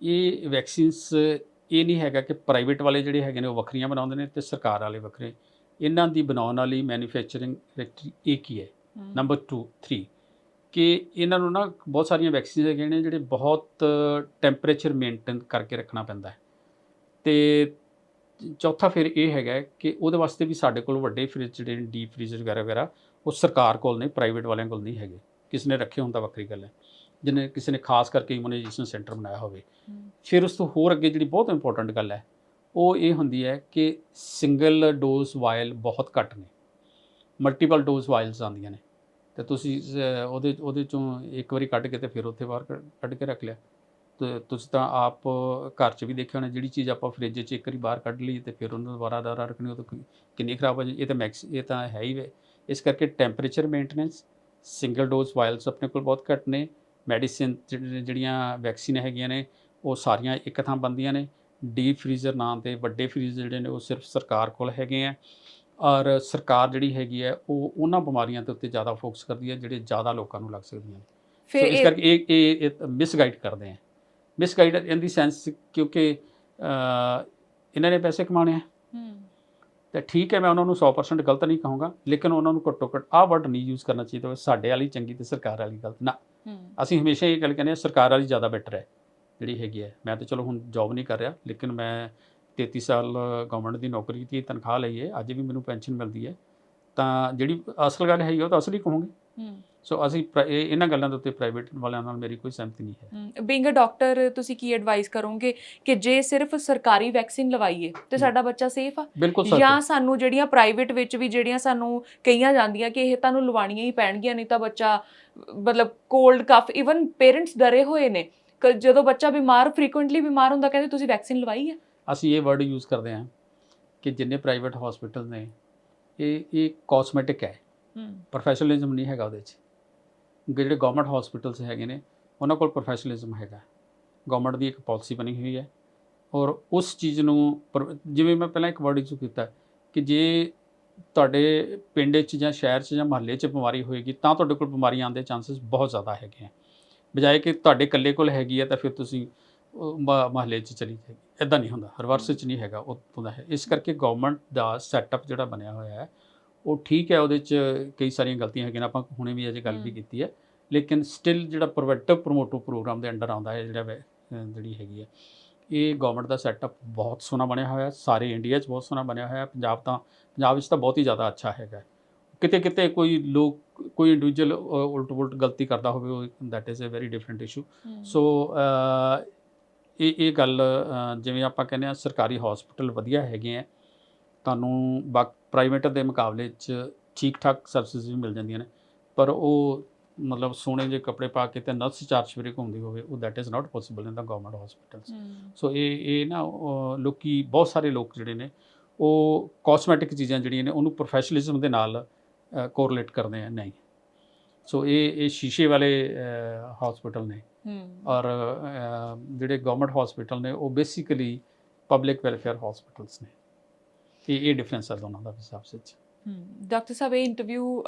ਇਹ ਵੈਕਸੀਨਸ ਇਹ ਨਹੀਂ ਹੈਗਾ ਕਿ ਪ੍ਰਾਈਵੇਟ ਵਾਲੇ ਜਿਹੜੇ ਹੈਗੇ ਨੇ ਉਹ ਵੱਖਰੀਆਂ ਬਣਾਉਂਦੇ ਨੇ ਤੇ ਸਰਕਾਰ ਵਾਲੇ ਵੱਖਰੇ। ਇਹਨਾਂ ਦੀ ਬਣਾਉਣ ਵਾਲੀ ਮੈਨੂਫੈਕਚਰਿੰਗ ਫੈਕਟਰੀ ਇੱਕ ਹੈ ਹੂੰ। ਨੰਬਰ 2 3 ਕਿ ਇਹਨਾਂ ਨੂੰ ਨਾ ਬਹੁਤ ਸਾਰੀਆਂ ਵੈਕਸੀਨ ਹੈਗੇ ਨੇ ਜਿਹੜੇ ਬਹੁਤ ਟੈਂਪਰੇਚਰ ਮੇਨਟੇਨ ਕਰਕੇ ਰੱਖਣਾ ਪੈਂਦਾ ਹੈ। ਤੇ ਚੌਥਾ ਫਿਰ ਇਹ ਹੈਗਾ ਕਿ ਉਹਦੇ ਵਾਸਤੇ ਵੀ ਸਾਡੇ ਕੋਲ ਵੱਡੇ ਫ੍ਰਿਜ ਜਿਹੜੇ ਨੇ ਡੀਪ ਫ੍ਰੀਜ਼ਰ ਵਗੈਰਾ ਵਗੈਰਾ, ਉਹ ਸਰਕਾਰ ਕੋਲ ਨੇ ਪ੍ਰਾਈਵੇਟ ਵਾਲਿਆਂ ਕੋਲ ਨਹੀਂ ਹੈਗੇ। ਕਿਸੇ ਨੇ ਰੱਖੇ ਹੁੰਦਾ ਵੱਖਰੀ ਗੱਲ ਹੈ। ਜਿਹਨੇ, ਕਿਸੇ ਨੇ ਖਾਸ ਕਰਕੇ ਇਮੂਨਾਈਜੇਸ਼ਨ ਸੈਂਟਰ ਬਣਾਇਆ ਹੋਵੇ। ਫਿਰ ਉਸ ਤੋਂ ਹੋਰ ਅੱਗੇ ਜਿਹੜੀ ਬਹੁਤ ਇੰਪੋਰਟੈਂਟ ਗੱਲ ਹੈ, ਉਹ ਇਹ ਹੁੰਦੀ ਹੈ ਕਿ ਸਿੰਗਲ ਡੋਜ਼ ਵਾਇਲ ਬਹੁਤ ਘੱਟ ਨੇ। ਮਲਟੀਪਲ ਡੋਜ਼ ਵਾਇਲਸ ਆਉਂਦੀਆਂ ਨੇ। ਤੇ ਤੁਸੀਂ ਉਹਦੇ ਉਹਦੇ ਚੋਂ ਇੱਕ ਵਾਰੀ ਕੱਢ ਕੇ ਤੇ ਫਿਰ ਉੱਥੇ ਬਾਹਰ ਕੱਢ- ਕੱਢ ਕੇ ਰੱਖ ਲਿਆ। ਤੇ ਤੁਸੀਂ ਤਾਂ ਆਪ ਘਰ 'ਚ ਵੀ ਦੇਖਿਆ ਹੋਣਾ, ਜਿਹੜੀ ਚੀਜ਼ ਆਪਾਂ ਫ੍ਰਿਜ 'ਚ ਇੱਕ ਵਾਰੀ ਬਾਹਰ ਕੱਢ ਲਈ ਤੇ ਫਿਰ ਉਹਨੂੰ ਦੁਬਾਰਾ ਦੁਬਾਰਾ ਰੱਖਣੀ, ਉਹ ਤਾਂ ਕਿ- ਕਿੰਨੀ ਖਰਾਬ ਹੋ ਜਾਂਦੀ ਇਹ ਤਾਂ ਮੈਕਸ ਇਹ ਤਾਂ ਹੈ ਹੀ ਵੇ। ਇਸ ਕਰਕੇ temperature maintenance single dose vials ਆਪਣੇ ਕੋਲ ਬਹੁਤ ਘੱਟ ਨੇ। ਮੈਡੀਸਿਨ ਜਿਹੜੀਆਂ ਵੈਕਸੀਨ ਹੈਗੀਆਂ ਨੇ, ਉਹ ਸਾਰੀਆਂ ਇੱਕ ਥਾਂ ਬੰਦੀਆਂ ਨੇ। ਡੀਪ ਫ੍ਰੀਜ਼ਰ ਨਾਂ ਤੇ ਵੱਡੇ ਫ੍ਰੀਜ਼ਰ ਜਿਹੜੇ ਨੇ, ਉਹ ਸਿਰਫ ਸਰਕਾਰ ਕੋਲ ਹੈਗੇ ਆ। ਔਰ ਸਰਕਾਰ ਜਿਹੜੀ ਹੈਗੀ ਹੈ ਉਹ ਉਹਨਾਂ ਬਿਮਾਰੀਆਂ ਦੇ ਉੱਤੇ ਜ਼ਿਆਦਾ ਫੋਕਸ ਕਰਦੀ ਹੈ ਜਿਹੜੇ ਜ਼ਿਆਦਾ ਲੋਕਾਂ ਨੂੰ ਲੱਗ ਸਕਦੀਆਂ ਨੇ। ਫਿਰ ਇਸ ਕਰਕੇ ਇਹ ਇਹ ਮਿਸਗਾਈਡ ਕਰਦੇ ਆ। ਮਿਸਗਾਈਡ ਇਨ ਦੀ ਸੈਂਸ ਕਿਉਂਕਿ ਇਹਨਾਂ ਨੇ ਪੈਸੇ ਕਮਾਉਣੇ ਆ। ਹੂੰ। ਤੇ ਠੀਕ ਹੈ ਮੈਂ ਉਹਨਾਂ ਨੂੰ 100% ਗਲਤ ਨਹੀਂ ਕਹੂੰਗਾ ਲੇਕਿਨ ਉਹਨਾਂ ਨੂੰ ਘੱਟੋ ਘੱਟ ਆਹ ਵਰਡ ਨਹੀਂ ਯੂਜ਼ ਕਰਨਾ ਚਾਹੀਦਾ ਸਾਡੇ ਵਾਲੀ ਚੰਗੀ ਤੇ ਸਰਕਾਰ ਵਾਲੀ ਗਲਤ। ਨਾ। ਹੂੰ। ਅਸੀਂ ਹਮੇਸ਼ਾ ਇਹ ਗੱਲ ਕਹਿੰਦੇ ਆ ਸਰਕਾਰ ਵਾਲੀ ਜ਼ਿਆਦਾ ਬੈਟਰ ਹੈ ਜਿਹੜੀ ਹੈਗੀ ਹੈ। ਮੈਂ ਤਾਂ ਚਲੋ ਹੁਣ ਜੌਬ ਨਹੀਂ ਕਰ ਰਿਹਾ ਲੇਕਿਨ ਮੈਂ 33 ਸਾਲ ਗਵਰਨਮੈਂਟ ਦੀ ਨੌਕਰੀ ਕੀਤੀ ਤਨਖਾਹ ਲਈ ਹੈ ਅੱਜ ਵੀ ਮੈਨੂੰ ਪੈਨਸ਼ਨ ਮਿਲਦੀ ਹੈ। ਤਾਂ ਜਿਹੜੀ ਅਸਲ ਗੱਲ ਹੈ ਉਹ ਤਾਂ ਅਸਲੀ ਕਹੂੰਗੇ। ਹੂੰ। ਸੋ ਅਸੀਂ ਇਹਨਾਂ ਗੱਲਾਂ ਦੇ ਉੱਤੇ ਪ੍ਰਾਈਵੇਟ ਵਾਲਿਆਂ ਨਾਲ ਮੇਰੀ ਕੋਈ ਸਹਿਮਤੀ ਨਹੀਂ ਹੈ। ਬੀਇੰਗ ਅ ਡਾਕਟਰ ਤੁਸੀਂ ਕੀ ਐਡਵਾਈਸ ਕਰੋਗੇ ਕਿ ਜੇ ਸਿਰਫ ਸਰਕਾਰੀ ਵੈਕਸੀਨ ਲਵਾਈਏ ਤੇ ਸਾਡਾ ਬੱਚਾ ਸੇਫ ਆ? ਜਾਂ ਸਾਨੂੰ ਜਿਹੜੀਆਂ ਪ੍ਰਾਈਵੇਟ ਵਿੱਚ ਵੀ ਜਿਹੜੀਆਂ ਸਾਨੂੰ ਕਹੀਆਂ ਜਾਂਦੀਆਂ ਕਿ ਇਹ ਤੁਹਾਨੂੰ ਲਵਾਣੀਆਂ ਹੀ ਪੈਣਗੀਆਂ ਨਹੀਂ ਤਾਂ ਬੱਚਾ ਮਤਲਬ ਕੋਲਡ ਕਫ ਇਵਨ ਪੇਰੈਂਟਸ ਡਰੇ ਹੋਏ ਨੇ। ਜਦੋਂ ਬੱਚਾ ਬਿਮਾਰ ਫ੍ਰੀਕੁਐਂਟਲੀ ਬਿਮਾਰ ਹੁੰਦਾ ਕਹਿੰਦੇ ਤੁਸੀਂ ਵੈਕਸੀਨ ਲਵਾਈ ਹੈ? ਅਸੀਂ ਇਹ ਵਰਡ ਯੂਜ਼ ਕਰਦੇ ਹਾਂ ਕਿ ਜਿੰਨੇ ਪ੍ਰਾਈਵੇਟ ਹਸਪੀਟਲ ਨੇ ਇਹ ਇਹ ਕਾਸਮੈਟਿਕ ਹੈ। ਪ੍ਰੋਫੈਸ਼ਨਲਿਜ਼ਮ ਨਹੀਂ ਹੈਗਾ ਉਹਦੇ 'ਚ। ਜਿਹੜੇ ਗਵਰਨਮੈਂਟ ਹਸਪੀਟਲਸ ਹੈਗੇ ਨੇ ਉਹਨਾਂ ਕੋਲ ਪ੍ਰੋਫੈਸ਼ਨਲਿਜ਼ਮ ਹੈਗਾ। ਗਵਰਨਮੈਂਟ ਦੀ ਇੱਕ ਪਾਲਿਸੀ ਬਣੀ ਹੋਈ ਹੈ। ਔਰ ਉਸ ਚੀਜ਼ ਨੂੰ ਜਿਵੇਂ ਮੈਂ ਪਹਿਲਾਂ ਇੱਕ ਵਰਡ ਯੂਜ਼ ਕੀਤਾ ਕਿ ਜੇ ਤੁਹਾਡੇ ਪਿੰਡ 'ਚ ਜਾਂ ਸ਼ਹਿਰ 'ਚ ਜਾਂ ਮਹੱਲੇ 'ਚ ਬਿਮਾਰੀ ਹੋਏਗੀ ਤਾਂ ਤੁਹਾਡੇ ਕੋਲ ਬਿਮਾਰੀ ਆਉਣ ਦੇ ਚਾਂਸਸ ਬਹੁਤ ਜ਼ਿਆਦਾ ਹੈਗੇ ਆ। ਬਜਾਏ ਕਿ ਤੁਹਾਡੇ ਇਕੱਲੇ ਕੋਲ ਹੈਗੀ ਹੈ ਤਾਂ ਫਿਰ ਤੁਸੀਂ ਮਹੱਲੇ 'ਚ ਚਲੀ ਜਾਏਗੀ। ਇਦਾਂ ਨਹੀਂ ਹੁੰਦਾ ਰਿਵਰਸ 'ਚ ਨਹੀਂ ਹੈਗਾ ਉੱਥੋਂ ਦਾ ਹੈ। ਇਸ ਕਰਕੇ ਗਵਰਨਮੈਂਟ ਦਾ ਸੈਟਅਪ ਜਿਹੜਾ ਬਣਿਆ ਹੋਇਆ ਹੈ ਉਹ ਠੀਕ ਹੈ ਉਹਦੇ 'ਚ ਕਈ ਸਾਰੀਆਂ ਗਲਤੀਆਂ ਹੈਗੀਆਂ ਆਪਾਂ ਹੁਣੇ ਵੀ ਅਜੇ ਗੱਲ ਵੀ। ਕੀਤੀ ਹੈ। ਲੇਕਿਨ ਸਟਿਲ ਜਿਹੜਾ ਪ੍ਰੋਵੈਕਟਿਵ ਪ੍ਰੋਮੋਟਿਵ ਪ੍ਰੋਗਰਾਮ ਦੇ ਅੰਡਰ ਆਉਂਦਾ ਹੈ ਜਿਹੜਾ ਜਿਹੜੀ ਹੈਗੀ ਹੈ ਇਹ ਗਵਰਨਮੈਂਟ ਦਾ ਸੈਟਅਪ ਬਹੁਤ ਸੋਹਣਾ ਬਣਿਆ ਹੋਇਆ ਹੈ। ਸਾਰੇ ਇੰਡੀਆ 'ਚ ਬਹੁਤ ਸੋਹਣਾ ਬਣਿਆ ਹੋਇਆ ਹੈ। ਪੰਜਾਬ ਤਾਂ ਪੰਜਾਬ ਵਿੱਚ ਤਾਂ ਬਹੁਤ ਹੀ ਜ਼ਿਆਦਾ ਅੱਛਾ ਹੈਗਾ ਕਿਤੇ ਕਿਤੇ ਕੋਈ ਲੋਕ ਕੋਈ ਇੰਡੀਵਿਜੂਅਲ ਉਲਟ ਪੁਲਟ ਗਲਤੀ ਕਰਦਾ ਹੋਵੇ ਉਹ that is a very different issue so ਇਹ ਇਹ ਗੱਲ ਜਿਵੇਂ ਆਪਾਂ ਕਹਿੰਦੇ ਆ ਸਰਕਾਰੀ ਹਸਪੀਟਲ ਵਧੀਆ ਹੈਗੇ ਆ ਤੁਹਾਨੂੰ ਬਾਕ ਪ੍ਰਾਈਵੇਟ ਦੇ ਮੁਕਾਬਲੇ 'ਚ ਠੀਕ ਠਾਕ ਸਰਵਿਸਿਜ਼ ਵੀ ਮਿਲ ਜਾਂਦੀਆਂ ਨੇ ਪਰ ਉਹ ਮਤਲਬ ਸੋਹਣੇ ਜਿਹੇ ਕੱਪੜੇ ਪਾ ਕੇ ਤੇ ਨਰਸ ਚਾਰ ਚਵੇਰੇ ਘੁੰਮਦੀ ਹੋਵੇ ਉਹ that is not possible in the government hospitals so ਇਹ ਇਹ ਨਾ ਲੋਕੀ ਬਹੁਤ ਸਾਰੇ ਲੋਕ ਜਿਹੜੇ ਨੇ ਉਹ ਕਾਸਮੈਟਿਕ ਚੀਜ਼ਾਂ ਜਿਹੜੀਆਂ ਨੇ ਉਹਨੂੰ ਪ੍ਰੋਫੈਸ਼ਨਲਿਜ਼ਮ ਦੇ ਨਾਲ ਕੋਰਿਲੇਟ ਕਰਦੇ ਆ ਨਹੀਂ। ਸੋ ਇਹ ਇਹ ਸ਼ੀਸ਼ੇ ਵਾਲੇ ਹਸਪੀਟਲ ਨੇ। ਔਰ ਜਿਹੜੇ ਗਵਰਨਮੈਂਟ ਹਸਪੀਟਲ ਨੇ ਉਹ ਬੇਸਿਕਲੀ ਪਬਲਿਕ ਵੈਲਫੇਅਰ ਹਸਪੀਟਲਸ ਨੇ। ਇਹ ਇਹ ਡਿਫਰੈਂਸ ਹੈ ਦੋਨਾਂ ਦਾ ਹਿਸਾਬ ਵਿੱਚ ਡਾਕਟਰ ਸਾਹਿਬ ਇਹ ਇੰਟਰਵਿਊ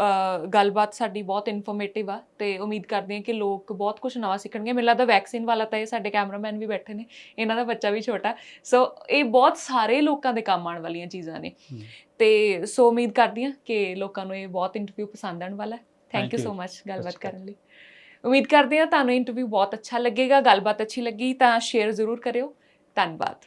ਗੱਲਬਾਤ ਸਾਡੀ ਬਹੁਤ ਇਨਫੋਰਮੇਟਿਵ ਆ ਤੇ ਉਮੀਦ ਕਰਦੇ ਹਾਂ ਕਿ ਲੋਕ ਬਹੁਤ ਕੁਝ ਨਵਾਂ ਸਿੱਖਣਗੇ। ਮੈਨੂੰ ਲੱਗਦਾ ਵੈਕਸੀਨ ਵਾਲਾ ਤਾਂ ਇਹ ਸਾਡੇ ਕੈਮਰਾਮੈਨ ਵੀ ਬੈਠੇ ਨੇ ਇਹਨਾਂ ਦਾ ਬੱਚਾ ਵੀ ਛੋਟਾ। ਸੋ ਇਹ ਬਹੁਤ ਸਾਰੇ ਲੋਕਾਂ ਦੇ ਕੰਮ ਆਉਣ ਵਾਲੀਆਂ ਚੀਜ਼ਾਂ ਨੇ। ਤੇ ਸੋ ਉਮੀਦ ਕਰਦੀ ਹਾਂ ਕਿ ਲੋਕਾਂ ਨੂੰ ਇਹ ਬਹੁਤ ਇੰਟਰਵਿਊ ਪਸੰਦ ਆਉਣ ਵਾਲਾ ਹੈ। Thank you. ਸੋ ਮਚ ਗੱਲਬਾਤ। ਕਰਨ ਲਈ ਉਮੀਦ ਕਰਦੇ ਹਾਂ ਤੁਹਾਨੂੰ ਇੰਟਰਵਿਊ ਬਹੁਤ ਅੱਛਾ ਲੱਗੇਗਾ ਗੱਲਬਾਤ ਅੱਛੀ ਲੱਗੀ ਤਾਂ ਸ਼ੇਅਰ ਜ਼ਰੂਰ ਕਰਿਓ ਧੰਨਵਾਦ